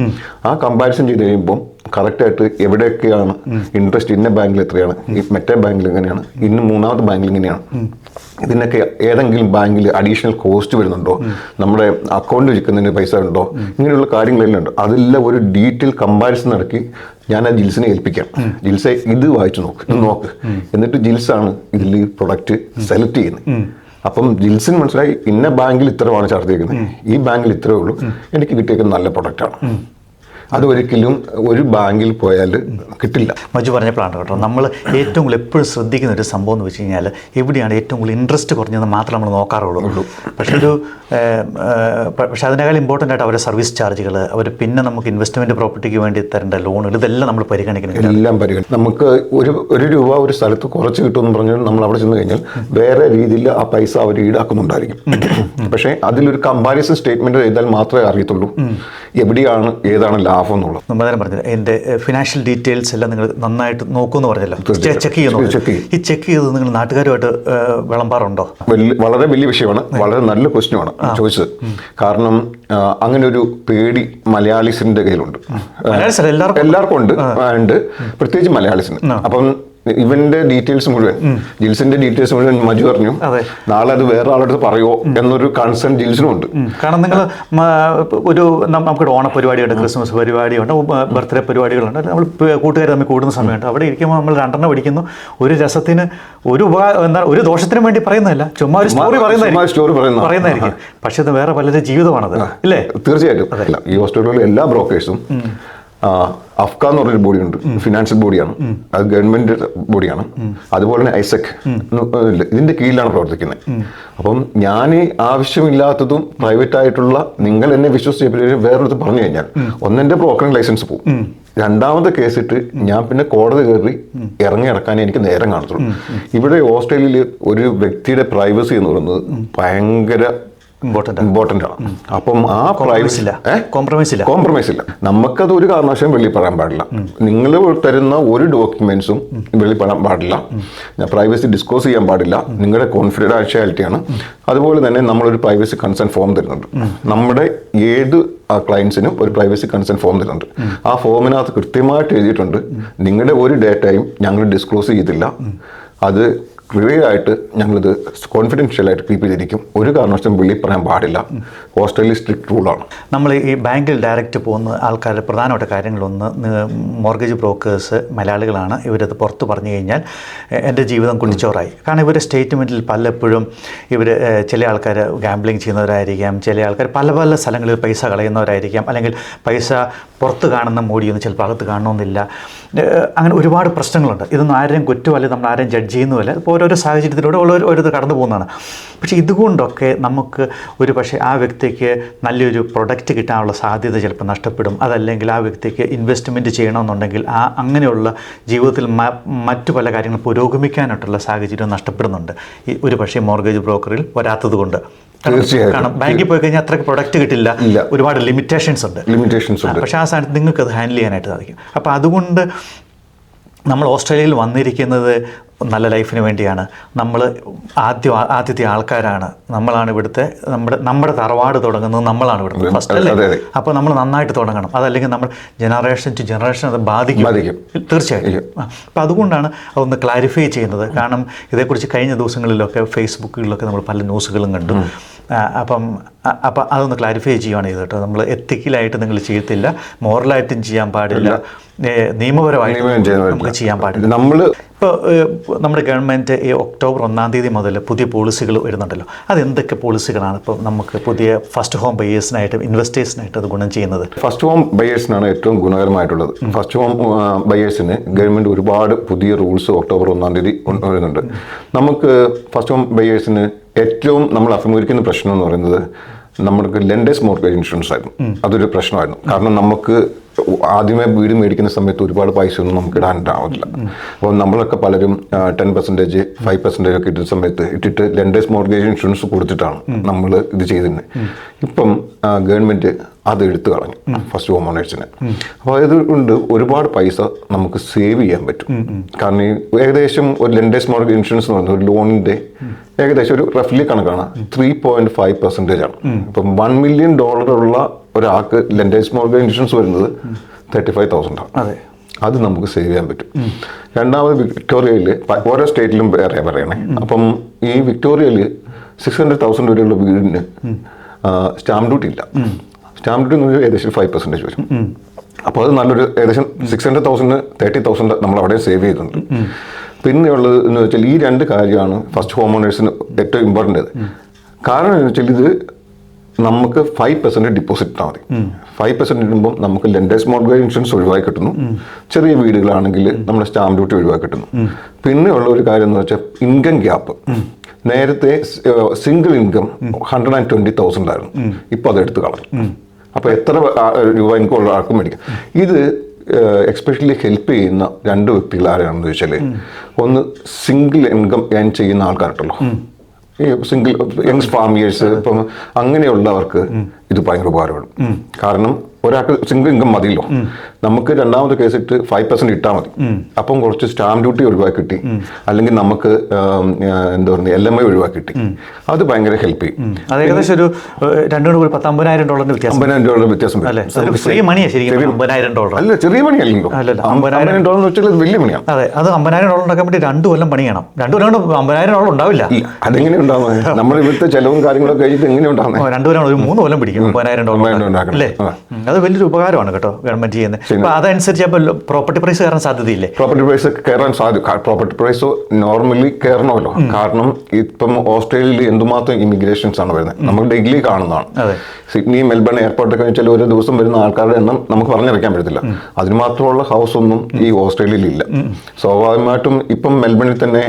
[SPEAKER 2] ആ കമ്പാരിസൺ ചെയ്ത് കഴിയുമ്പോൾ കറക്റ്റായിട്ട് എവിടെയൊക്കെയാണ് ഇൻട്രസ്റ്റ് ഇന്ന ബാങ്കിൽ എത്രയാണ്? മറ്റേ ബാങ്കിൽ എങ്ങനെയാണ്? ഇന്ന് മൂന്നാമത്തെ ബാങ്കിൽ എങ്ങനെയാണ്? ഇതിനൊക്കെ ഏതെങ്കിലും ബാങ്കിൽ അഡീഷണൽ കോസ്റ്റ് വരുന്നുണ്ടോ? നമ്മുടെ അക്കൗണ്ട് വെക്കുന്നതിന് പൈസ ഉണ്ടോ? ഇങ്ങനെയുള്ള കാര്യങ്ങളെല്ലാം ഉണ്ട്. അതെല്ലാം ഒരു ഡീറ്റെയിൽ കമ്പാരിസൺ നടത്തി ഞാൻ ആ ജിൽസിനെ ഏൽപ്പിക്കാം. ജിൽസെ ഇത് വായിച്ചു നോക്ക്. ഇത് നോക്ക്. എന്നിട്ട് ജിൽസാണ് ഇതിൽ ഈ പ്രൊഡക്റ്റ് സെലക്ട് ചെയ്യുന്നത്. അപ്പം ജിൽസിന് മനസ്സിലായി ഇന്ന ബാങ്കിൽ ഇത്രയാണ് ചാർജ് ചെയ്യുന്നത് ഈ ബാങ്കിൽ ഇത്രയേ ഉള്ളൂ. എനിക്ക് കിട്ടിയേക്കുന്ന നല്ല പ്രൊഡക്റ്റാണ് അത് ഒരിക്കലും ഒരു ബാങ്കിൽ പോയാൽ കിട്ടില്ല.
[SPEAKER 1] മജു പറഞ്ഞപ്പോഴാണ് കേട്ടോ. നമ്മൾ ഏറ്റവും കൂടുതൽ എപ്പോഴും ശ്രദ്ധിക്കുന്ന ഒരു സംഭവം എന്ന് വെച്ച് കഴിഞ്ഞാൽ എവിടെയാണ് ഏറ്റവും കൂടുതൽ ഇൻട്രസ്റ്റ് കുറഞ്ഞതെന്ന് മാത്രം നമ്മൾ നോക്കാറുള്ളൂ. പക്ഷേ ഒരു പക്ഷേ അതിനേക്കാൾ ഇമ്പോർട്ടന്റ് ആയിട്ട് അവരുടെ സർവീസ് ചാർജുകൾ അവർ പിന്നെ നമുക്ക് ഇൻവെസ്റ്റ്മെന്റ് പ്രോപ്പർട്ടിക്ക് വേണ്ടി തരേണ്ട ലോണുകൾ ഇതെല്ലാം നമ്മൾ പരിഗണിക്കണം
[SPEAKER 2] എല്ലാം പരിഗണിക്കും നമുക്ക് ഒരു ഒരു രൂപ ഒരു സ്ഥലത്ത് കുറച്ച് കിട്ടുമെന്ന് പറഞ്ഞാൽ നമ്മൾ അവിടെ ചെന്ന് കഴിഞ്ഞാൽ വേറെ രീതിയിൽ ആ പൈസ അവർ ഈടാക്കുന്നുണ്ടായിരിക്കും. പക്ഷേ അതിലൊരു കമ്പാരിസൺ സ്റ്റേറ്റ്മെന്റ് ചെയ്താൽ മാത്രമേ അറിയത്തുള്ളൂ. എവിടെയാണ് ഏതാണ് ലാഭം? എന്നുള്ളത്
[SPEAKER 1] നമ്മൾ പറഞ്ഞത് എന്റെ ഫിനാൻഷ്യൽ ഡീറ്റെയിൽസ് എല്ലാം നിങ്ങൾ നന്നായിട്ട് നോക്കുമെന്ന് പറഞ്ഞല്ലോ. ചെക്ക് ചെയ്യുന്നു ഈ ചെക്ക് ചെയ്ത് നിങ്ങൾ നാട്ടുകാരുമായിട്ട് വിളമ്പാറുണ്ടോ?
[SPEAKER 2] വളരെ വലിയ വിഷയമാണ്. വളരെ നല്ല ക്വസ്റ്റ്യനാണ് ചോദിച്ചത്. കാരണം അങ്ങനെ ഒരു പേടി മലയാളീസിന്റെ കയ്യിലുണ്ട്.
[SPEAKER 1] എല്ലാവർക്കും
[SPEAKER 2] ഉണ്ട്. പ്രത്യേകിച്ച് മലയാളീസിന്. അപ്പം ഇവന്റെ ഡീറ്റെയിൽസ് മുഴുവൻ. ജിൽസിന്റെ ഡീറ്റെയിൽസ് മുഴുവൻ മജു പറഞ്ഞു നാളെ അത് വേറെ ആളുടെ പറയുമോ പറയോ എന്നൊരു കൺസേൺ ജിൽസിനും ഉണ്ട്.
[SPEAKER 1] കാരണം നിങ്ങൾ ഒരു നമുക്ക് ഓണ പരിപാടിയുണ്ട് ക്രിസ്മസ് പരിപാടിയുണ്ട് ബർത്ത്ഡേ പരിപാടികളുണ്ട്. നമ്മൾ കൂട്ടുകാർ തമ്മിൽ കൂടുന്ന സമയമുണ്ട്. അവിടെ ഇരിക്കുമ്പോൾ നമ്മൾ രണ്ടെണ്ണം പഠിക്കുന്നു ഒരു രസത്തിന് ഒരു എന്താ ഒരു ദോഷത്തിനും വേണ്ടി പറയുന്നതല്ല. ചുമ്മാ ഒരു സ്റ്റോറി
[SPEAKER 2] പറയുന്ന.
[SPEAKER 1] പറയുന്നതായിരിക്കും. പക്ഷെ അത് വേറെ പലരുടെ ജീവിതമാണത്. അല്ലേ?
[SPEAKER 2] തീർച്ചയായിട്ടും. ഈ ഹോസ്റ്റലിലെ എല്ലാ ബ്രോക്കേഴ്സും അഫ്ക എന്ന് പറഞ്ഞൊരു ബോഡിയുണ്ട്. ഫിനാൻഷ്യൽ ബോഡിയാണ്. അത് ഗവൺമെന്റ് ബോഡിയാണ്. അതുപോലെ തന്നെ ഐസക് ഇതിന്റെ കീഴിലാണ് പ്രവർത്തിക്കുന്നത്. അപ്പം ഞാൻ ആവശ്യമില്ലാത്തതും പ്രൈവറ്റ് ആയിട്ടുള്ള നിങ്ങൾ എന്നെ വിശ്വസിച്ച് വേറൊരിടത്ത് പറഞ്ഞു കഴിഞ്ഞാൽ ഒന്നെന്റെ ബ്രോക്കറിംഗ് ലൈസൻസ് പോകും രണ്ടാമത്തെ കേസിട്ട് ഞാൻ പിന്നെ കോടതി കയറി ഇറങ്ങി ഇറക്കാൻ എനിക്ക് നേരം കാണത്തുള്ളൂ. ഇവിടെ ഓസ്ട്രേലിയയിൽ ഒരു വ്യക്തിയുടെ പ്രൈവസി എന്ന് പറയുന്നത് ഭയങ്കര
[SPEAKER 1] ഇമ്പോർട്ടന്റ്
[SPEAKER 2] ഇമ്പോർട്ടന്റ് ആണ്. അപ്പം ആ
[SPEAKER 1] കോംപ്രമൈസ് ഇല്ല. കോംപ്രമൈസ് ഇല്ല.
[SPEAKER 2] കോംപ്രമൈസ് ഇല്ല. നമുക്കത് ഒരു കാരണവശാലും വെളിപ്പെടാൻ പറയാൻ പാടില്ല നിങ്ങൾ തരുന്ന ഒരു ഡോക്യുമെന്റ്സും വെളിപ്പെടാൻ പറയാൻ പാടില്ല പ്രൈവസി ഡിസ്ക്ലോസ് ചെയ്യാൻ പാടില്ല. നിങ്ങളുടെ കോൺഫിഡൻഷ്യാലിറ്റിയാണ് അതുപോലെ തന്നെ നമ്മളൊരു പ്രൈവസി കൺസേൺ ഫോം തരുന്നുണ്ട്. നമ്മുടെ ഏത് ക്ലയൻസിനും ഒരു പ്രൈവസി കൺസേൺ ഫോം തരുന്നുണ്ട്. ആ ഫോമിനകത്ത് കൃത്യമായിട്ട് എഴുതിയിട്ടുണ്ട്. നിങ്ങളുടെ ഒരു ഡേറ്റയും ഞങ്ങൾ ഡിസ്ക്ലോസ് ചെയ്തില്ല. അത് ക്ലിയർ ആയിട്ട് ഞങ്ങളിത് കോൺഫിഡൻഷ്യലായിട്ട് കീപ്പ് ചെയ്തിരിക്കും. ഒരു കാരണവശാലും വെളിയിൽ പറയാൻ പാടില്ല. ഓസ്ട്രേലിയ സ്ട്രിക്ട് റൂളാണ്
[SPEAKER 1] നമ്മൾ ഈ ബാങ്കിൽ ഡയറക്റ്റ് പോകുന്ന ആൾക്കാരുടെ പ്രധാനപ്പെട്ട കാര്യങ്ങളൊന്ന് മോർഗേജ് ബ്രോക്കേഴ്സ് മലയാളികളാണ്. ഇവരത് പുറത്ത് പറഞ്ഞു കഴിഞ്ഞാൽ എന്റെ ജീവിതം കുളിച്ചോറായി കാരണം ഇവരുടെ സ്റ്റേറ്റ്മെന്റിൽ പലപ്പോഴും ഇവർ ചില ആൾക്കാർ ഗാംബ്ലിങ് ചെയ്യുന്നവരായിരിക്കാം ചില ആൾക്കാർ പല പല സ്ഥലങ്ങളിൽ പൈസ കളയുന്നവരായിരിക്കാം. അല്ലെങ്കിൽ പൈസ പുറത്ത് കാണുന്ന മോടിയൊന്നും ചിലപ്പോൾ അകത്ത് കാണണമെന്നില്ല. അങ്ങനെ ഒരുപാട് പ്രശ്നങ്ങളുണ്ട്. ഇതൊന്നും ആരെയും കുറ്റമല്ല നമ്മൾ ആരെയും ജഡ്ജ് ചെയ്യുന്നുമല്ല ഓരോരോ സാഹചര്യത്തിലൂടെ ഉള്ള ഓരോരുത്തർ കടന്നു പോകുന്നതാണ്. പക്ഷേ ഇതുകൊണ്ടൊക്കെ നമുക്ക് ഒരു പക്ഷേ ആ വ്യക്തിക്ക് നല്ലൊരു പ്രൊഡക്റ്റ് കിട്ടാനുള്ള സാധ്യത ചിലപ്പോൾ നഷ്ടപ്പെടും. അതല്ലെങ്കിൽ ആ വ്യക്തിക്ക് ഇൻവെസ്റ്റ്മെന്റ് ചെയ്യണമെന്നുണ്ടെങ്കിൽ ആ അങ്ങനെയുള്ള ജീവിതത്തിൽ മറ്റു പല കാര്യങ്ങൾ പുരോഗമിക്കാനായിട്ടുള്ള സാഹചര്യം നഷ്ടപ്പെടുന്നുണ്ട്. ഈ ഒരു പക്ഷേ മോർഗേജ് ബ്രോക്കറിൽ വരാത്തത് കൊണ്ട്. കാരണം-. ബാങ്കിൽ പോയി കഴിഞ്ഞാൽ അത്രയ്ക്ക് പ്രൊഡക്റ്റ് കിട്ടില്ല. ഒരുപാട് ലിമിറ്റേഷൻസ് ഉണ്ട്.
[SPEAKER 2] ലിമിറ്റേഷൻസ് ഉണ്ട്.
[SPEAKER 1] പക്ഷേ ആ സ്ഥാനത്ത് നിങ്ങൾക്ക് അത് ഹാൻഡിൽ ചെയ്യാനായിട്ട് സാധിക്കും. അപ്പോൾ അതുകൊണ്ട് നമ്മൾ ഓസ്ട്രേലിയയിൽ വന്നിരിക്കുന്നത് നല്ല ലൈഫിന് വേണ്ടിയാണ്. നമ്മൾ ആദ്യം ആദ്യത്തെ ആൾക്കാരാണ്. നമ്മളാണ് ഇവിടുത്തെ നമ്മുടെ നമ്മുടെ തറവാട് തുടങ്ങുന്നത് നമ്മളാണ് ഇവിടുത്തെ ഫസ്റ്റ് അല്ലേ. അപ്പോൾ നമ്മൾ നന്നായിട്ട് തുടങ്ങണം. അതല്ലെങ്കിൽ നമ്മൾ ജനറേഷൻ ടു ജനറേഷൻ അത് ബാധിക്കും.
[SPEAKER 2] തീർച്ചയായിട്ടും.
[SPEAKER 1] തീർച്ചയായും അപ്പോൾ അതുകൊണ്ടാണ് അതൊന്ന് ക്ലാരിഫൈ ചെയ്യുന്നത്. കാരണം ഇതേക്കുറിച്ച് കഴിഞ്ഞ ദിവസങ്ങളിലൊക്കെ ഫേസ്ബുക്കുകളിലൊക്കെ നമ്മൾ പല ന്യൂസുകളും കണ്ടു. അപ്പം അപ്പം അതൊന്ന് ക്ലാരിഫൈ ചെയ്യുവാണ് ചെയ്തത് കേട്ടോ. നമ്മൾ എത്തിക്കലായിട്ട് നിങ്ങൾ ചെയ്യത്തില്ല. മോറലായിട്ടും ചെയ്യാൻ പാടില്ല. നിയമപരമായിട്ട്
[SPEAKER 2] ചെയ്യാൻ
[SPEAKER 1] നമുക്ക് ചെയ്യാൻ പാടില്ല.
[SPEAKER 2] നമ്മൾ
[SPEAKER 1] ഇപ്പോൾ നമ്മുടെ ഗവൺമെന്റ് ഈ ഒക്ടോബർ ഒന്നാം തീയതി മുതൽ പുതിയ പോളിസികൾ വരുന്നുണ്ടല്ലോ. അതെന്തൊക്കെ പോളിസികളാണ് ഇപ്പോൾ നമുക്ക് പുതിയ ഫസ്റ്റ് ഹോം ബയേഴ്സിനായിട്ടും ഇൻവെസ്റ്റേഴ്സിനായിട്ടും അത് ഗുണം ചെയ്യുന്നത്?
[SPEAKER 2] ഫസ്റ്റ് ഹോം ബയേഴ്സിനാണ് ഏറ്റവും ഗുണകരമായിട്ടുള്ളത്. ഫസ്റ്റ് ഹോം ബയേഴ്സിന് ഗവൺമെന്റ് ഒരുപാട് പുതിയ റൂൾസ് ഒക്ടോബർ ഒന്നാം തീയതി വരുന്നുണ്ട്. നമുക്ക് ഫസ്റ്റ് ഹോം ബയേഴ്സിന് ഏറ്റവും നമ്മൾ അഭിമുഖീകരിക്കുന്ന പ്രശ്നം എന്ന് പറയുന്നത് നമ്മൾക്ക് ലെൻഡേഴ്സ് മോർഗേജ് ഇൻഷുറൻസ് ആയിരുന്നു. അതൊരു പ്രശ്നമായിരുന്നു. കാരണം നമുക്ക് ആദ്യമേ വീട് മേടിക്കുന്ന സമയത്ത് ഒരുപാട് പൈസ ഒന്നും നമുക്ക് ഇടാനുണ്ടാവില്ല അപ്പോൾ നമ്മളൊക്കെ പലരും ടെൻ പെർസെന്റേജ് ഫൈവ് പെർസെന്റേജ് ഒക്കെ ഇട്ടുന്ന സമയത്ത് ഇട്ടിട്ട് ലെൻഡേഴ്സ് മോർഗേജ് ഇൻഷുറൻസ് കൊടുത്തിട്ടാണ് നമ്മൾ ഇത് ചെയ്തിരുന്നത് ഇപ്പം ഗവൺമെന്റ് അത് എടുത്തു കളഞ്ഞു ഫസ്റ്റ് ഹോം ഓണേഴ്സിന് അപ്പോൾ അതുകൊണ്ട് ഒരുപാട് പൈസ നമുക്ക് സേവ് ചെയ്യാൻ പറ്റും. കാരണം ഈ ഏകദേശം ഒരു ലെൻഡേഴ്സ് മോർഗേജ് ഇൻഷുറൻസ് എന്ന് പറയുന്നത് ഒരു ലോണിന്റെ ഏകദേശം ഒരു റഫ്ലി കണക്കാണ്. ത്രീ പോയിന്റ് ഫൈവ് പെർസെന്റേജ് ആണ്. ഇപ്പം വൺ മില്യൺ ഡോളറുള്ള ഉള്ള ഒരാൾക്ക് ലെൻഡേഴ്സ് മോർഗേജ് ഇൻഷുറൻസ് വരുന്നത് തേർട്ടി ഫൈവ് തൗസൻഡ് ആണ്.
[SPEAKER 1] അതെ.
[SPEAKER 2] അത് നമുക്ക് സേവ് ചെയ്യാൻ പറ്റും. രണ്ടാമത് വിക്ടോറിയയിൽ ഓരോ സ്റ്റേറ്റിലും വേറെ പറയണേ. അപ്പം ഈ വിക്ടോറിയയിൽ സിക്സ് ഹൺഡ്രഡ് തൗസൻഡ് വരെയുള്ള വീടിന് സ്റ്റാമ്പ് ഡ്യൂട്ടി ഇല്ല. സ്റ്റാമ്പ് ഡ്യൂട്ടി എന്ന് പറഞ്ഞാൽ ഏകദേശം ഫൈവ് പെർസെന്റേജ് വരും. അപ്പോൾ അത് നല്ലൊരു ഏകദേശം six hundred thousand thirty thousand നമ്മൾ അവിടെ സേവ് ചെയ്തിട്ടുണ്ട്. പിന്നെയുള്ളത് എന്ന് വെച്ചാൽ ഈ രണ്ട് കാര്യമാണ് ഫസ്റ്റ് ഹോം ഓണേഴ്സിന് ഏറ്റവും ഇമ്പോർട്ടന്റ് കാരണം എന്ന് വെച്ചാൽ ഇത് നമുക്ക് ഫൈവ് പെർസെന്റ് ഡിപ്പോസിറ്റ് ഇട്ടാൽ മതി. ഫൈവ് പെർസെന്റ് ഇടുമ്പോൾ നമുക്ക് ലെൻഡേഴ്സ് മോർഗേജ് ഇൻഷുറൻസ് ഒഴിവാക്കി കിട്ടുന്നു. ചെറിയ വീടുകളാണെങ്കിൽ നമ്മുടെ സ്റ്റാമ്പ് ഡ്യൂട്ടി ഒഴിവാക്കി കിട്ടുന്നു. പിന്നെ ഉള്ള ഒരു കാര്യം എന്ന് വെച്ചാൽ ഇൻകം ഗ്യാപ്പ് നേരത്തെ single income hundred and twenty thousand ആയിരുന്നു. ഇപ്പോൾ അത് എടുത്ത് കളഞ്ഞു. അപ്പോൾ എത്ര രൂപ ഇൻകം ഉള്ള ആൾക്കും മേടിക്കാം. ഇത് എക്സ്പെഷ്യലി ഹെൽപ്പ് ചെയ്യുന്ന രണ്ട് വ്യക്തികൾ ആരാണെന്ന് ചോദിച്ചാൽ ഒന്ന് സിംഗിൾ ഇൻകം ഏൺ ചെയ്യുന്ന ആൾക്കാരുണ്ടല്ലോ. ഈ സിംഗിൾ യങ്സ് ഫാമിയേഴ്സ് ഇപ്പം അങ്ങനെയുള്ളവർക്ക് ഇത് ഭയങ്കര ഉപകാരപ്പെടും കാരണം ഒരാൾക്ക് സിംഗിൾ ഇൻകം മതിയല്ലോ. നമുക്ക് രണ്ടാമത്തെ കേസ് ഇട്ട് ഫൈവ് പെർസെന്റ് ഇട്ടാൽ മതി. അപ്പം കുറച്ച് സ്റ്റാമ്പ് ഡ്യൂട്ടി ഒഴിവാക്കി കിട്ടി. അല്ലെങ്കിൽ നമുക്ക് എന്താ പറയുക എൽ എം ഐ ഒഴിവാക്കി കിട്ടി. അത് ഭയങ്കര ഹെൽപ്പ് ചെയ്യും.
[SPEAKER 1] അത് ഏകദേശം ഒരു ഏഹ്, രണ്ടും കൂടി പത്തമ്പതിനായിരം ഡോളറിന്റെ വ്യത്യാസം.
[SPEAKER 2] അമ്പതിനായിരം ഡോളർ വ്യത്യാസം
[SPEAKER 1] മണിയാണ് ശരിക്കും അമ്പതിനായിരം ഡോളർ.
[SPEAKER 2] അല്ല ചെറിയ മണിയല്ലോ
[SPEAKER 1] അല്ലല്ല,
[SPEAKER 2] അമ്പതിനായിരം ഡോളർ എന്ന് വെച്ചാൽ വലിയ മണിയാണ്
[SPEAKER 1] അതെ അത് അമ്പതിനായിരം ഡോളർ ഉണ്ടാക്കാൻ വേണ്ടി രണ്ട് കൊല്ലം പണിയാണ്. രണ്ടു കൊല്ലം കൊണ്ട് അമ്പതിനായിരം ഡോളർ ഉണ്ടാവില്ല.
[SPEAKER 2] അതെങ്ങനെ ഉണ്ടാവുന്നത്? ഇവിടുത്തെ ചെലവും കാര്യങ്ങളൊക്കെ കഴിഞ്ഞിട്ട് എങ്ങനെ ഉണ്ടാവുന്നത്?
[SPEAKER 1] ഓ, രണ്ട് കൊല്ലം ഒരു മൂന്ന് കൊല്ലം പിടിക്കും മുപ്പതിനായിരം ഡോളർ
[SPEAKER 2] മുപ്പതിനായിരം. ഉണ്ടാക്കണം.
[SPEAKER 1] അല്ലേ. അത് വലിയൊരു ഉപകാരമാണ് കേട്ടോ ഗവൺമെന്റ് ചെയ്യുന്നത്. അപ്പൊ അതനുസരിച്ച് അപ്പോൾ പ്രോപ്പർട്ടി പ്രൈസ് കയറാൻ സാധ്യതയില്ലേ?
[SPEAKER 2] പ്രോപ്പർട്ടി പ്രൈസ് കയറാൻ സാധ്യത പ്രോപ്പർട്ടി പ്രൈസ് നോർമലി കയറണമല്ലോ. കാരണം ഇപ്പം ഓസ്ട്രേലിയയിൽ എന്തുമാത്രം ഇമിഗ്രേഷൻസ് ആണ് വരുന്നത്. നമ്മൾ ഡെയിലി കാണുന്നതാണ്.
[SPEAKER 1] അതെ.
[SPEAKER 2] സിഡ്നി മെൽബൺ എയർപോർട്ടൊക്കെ വെച്ചാൽ ഒരു ദിവസം വരുന്ന ആൾക്കാരുടെ എണ്ണം നമുക്ക് പറഞ്ഞറിയിക്കാൻ പറ്റത്തില്ല. അതിന് മാത്രമുള്ള ഹൗസ് ഒന്നും ഈ ഓസ്ട്രേലിയയിൽ ഇല്ല സ്വാഭാവികമായിട്ടും ഇപ്പം മെൽബണിൽ തന്നെ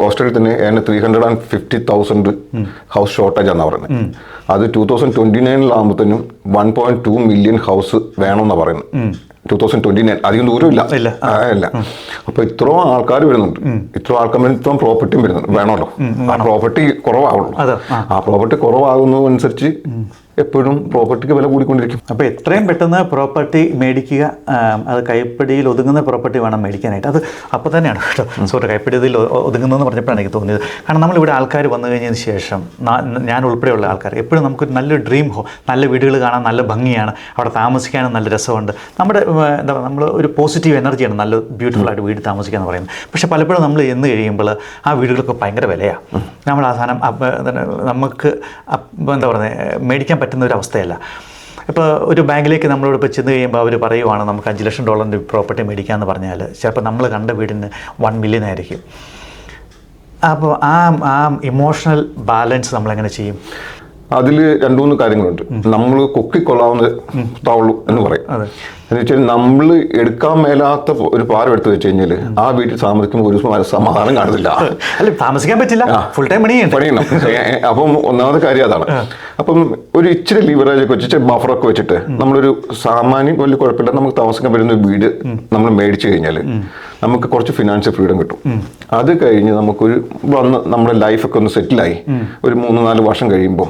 [SPEAKER 2] ഓസ്ട്രേലിയയിൽ തന്നെ ഏതാണ്ട് three hundred and fifty thousand house shortage ആണ് പറയുന്നത് അത് two thousand twenty നയനിലാകുമ്പോഴത്തേനും one point two million house വേണമെന്നാണ് പറയുന്നത് ടൂ തൗസൻഡ് ട്വന്റി നയൻ അധികം ദൂരമില്ല.
[SPEAKER 1] ഇല്ല.
[SPEAKER 2] അപ്പൊ ഇത്രയും ആൾക്കാർ വരുന്നുണ്ട്. ഇത്രയും ആൾക്കാർ ഇത്രയും പ്രോപ്പർട്ടിയും വരുന്നുണ്ട്. വേണമല്ലോ ആ പ്രോപ്പർട്ടി
[SPEAKER 1] കുറവാകുള്ളൂ. ആ.
[SPEAKER 2] പ്രോപ്പർട്ടി കുറവാകുന്നതനുസരിച്ച് എപ്പോഴും പ്രോപ്പർട്ടിക്ക് വില കൂടിക്കൊണ്ടിരിക്കും.
[SPEAKER 1] അപ്പോൾ എത്രയും പെട്ടെന്ന് പ്രോപ്പർട്ടി മേടിക്കുക അത് കൈപ്പിടിയിൽ ഒതുങ്ങുന്ന പ്രോപ്പർട്ടി വേണം മേടിക്കാനായിട്ട്. അത് അപ്പോൾ തന്നെയാണ് കേട്ടോ. സോറി കൈപ്പിടിയിൽ ഒതുങ്ങുന്നതെന്ന് പറഞ്ഞപ്പോഴാണ് എനിക്ക് തോന്നിയത്. കാരണം നമ്മളിവിടെ ആൾക്കാർ വന്നു കഴിഞ്ഞതിന് ശേഷം ഞാൻ ഉൾപ്പെടെയുള്ള ആൾക്കാർ എപ്പോഴും നമുക്കൊരു നല്ല ഡ്രീം ഹോ നല്ല വീടുകൾ കാണാൻ നല്ല ഭംഗിയാണ് അവിടെ താമസിക്കാനും നല്ല രസമുണ്ട്. നമ്മുടെ എന്താ പറയുക നമ്മൾ ഒരു പോസിറ്റീവ് എനർജിയാണ് നല്ല ബ്യൂട്ടിഫുൾ ആയിട്ട് വീട് താമസിക്കുക എന്ന് പറയുന്നത്. പക്ഷേ പലപ്പോഴും നമ്മൾ എന്ന് കഴിയുമ്പോൾ ആ വീടുകളൊക്കെ ഭയങ്കര വിലയാണ് നമ്മൾ ആ സാധനം നമുക്ക് എന്താ പറയുക മേടിക്കാൻ പറ്റുന്ന ഒരു അവസ്ഥയല്ല ഇപ്പോൾ ഒരു ബാങ്കിലേക്ക് നമ്മളോട് ഇപ്പോൾ ചെന്ന് കഴിയുമ്പോൾ അവർ പറയുവാണ് നമുക്ക് അഞ്ച് ലക്ഷം ഡോളറിന്റെ പ്രോപ്പർട്ടി മേടിക്കാമെന്ന് പറഞ്ഞാൽ ചിലപ്പോൾ നമ്മൾ കണ്ട വീടിന് വൺ മില്യൺ ആയിരിക്കും. അപ്പോൾ ആ ആ ഇമോഷണൽ ബാലൻസ് നമ്മളെങ്ങനെ ചെയ്യും?
[SPEAKER 2] അതിൽ രണ്ടു മൂന്ന് കാര്യങ്ങളുണ്ട്. നമ്മൾ കൊക്കിക്കൊള്ളാവുന്ന താവുള്ളൂ എന്ന് പറയും. എന്ന് വെച്ചാൽ നമ്മൾ എടുക്കാൻ മേലാത്ത ഒരു പാരം എടുത്തു വെച്ച് കഴിഞ്ഞാൽ ആ വീട്ടിൽ താമസിക്കുമ്പോൾ ഒരു സമ- സമാധാനം കാണുന്നില്ല.
[SPEAKER 1] അല്ല താമസിക്കാൻ പറ്റില്ല. ഫുൾ ടൈം പണിയുണ്ട്.
[SPEAKER 2] പണിയണം അപ്പം ഒന്നാമത്തെ കാര്യം അതാണ്. അപ്പം ഒരു ഇച്ചിരി ലിവറേജ് ഒക്കെ വെച്ചിട്ട് ബഫറൊക്കെ വെച്ചിട്ട് നമ്മളൊരു സാമാന്യം വലിയ കുഴപ്പമില്ല. നമുക്ക് താമസിക്കാൻ പറ്റുന്ന വീട് നമ്മൾ മേടിച്ചു കഴിഞ്ഞാൽ നമുക്ക് കുറച്ച് ഫിനാൻഷ്യൽ ഫ്രീഡം കിട്ടും. അത് കഴിഞ്ഞ് നമുക്കൊരു വന്ന് നമ്മുടെ ലൈഫൊക്കെ ഒന്ന് സെറ്റിലായി ഒരു മൂന്ന് നാല് വർഷം കഴിയുമ്പോൾ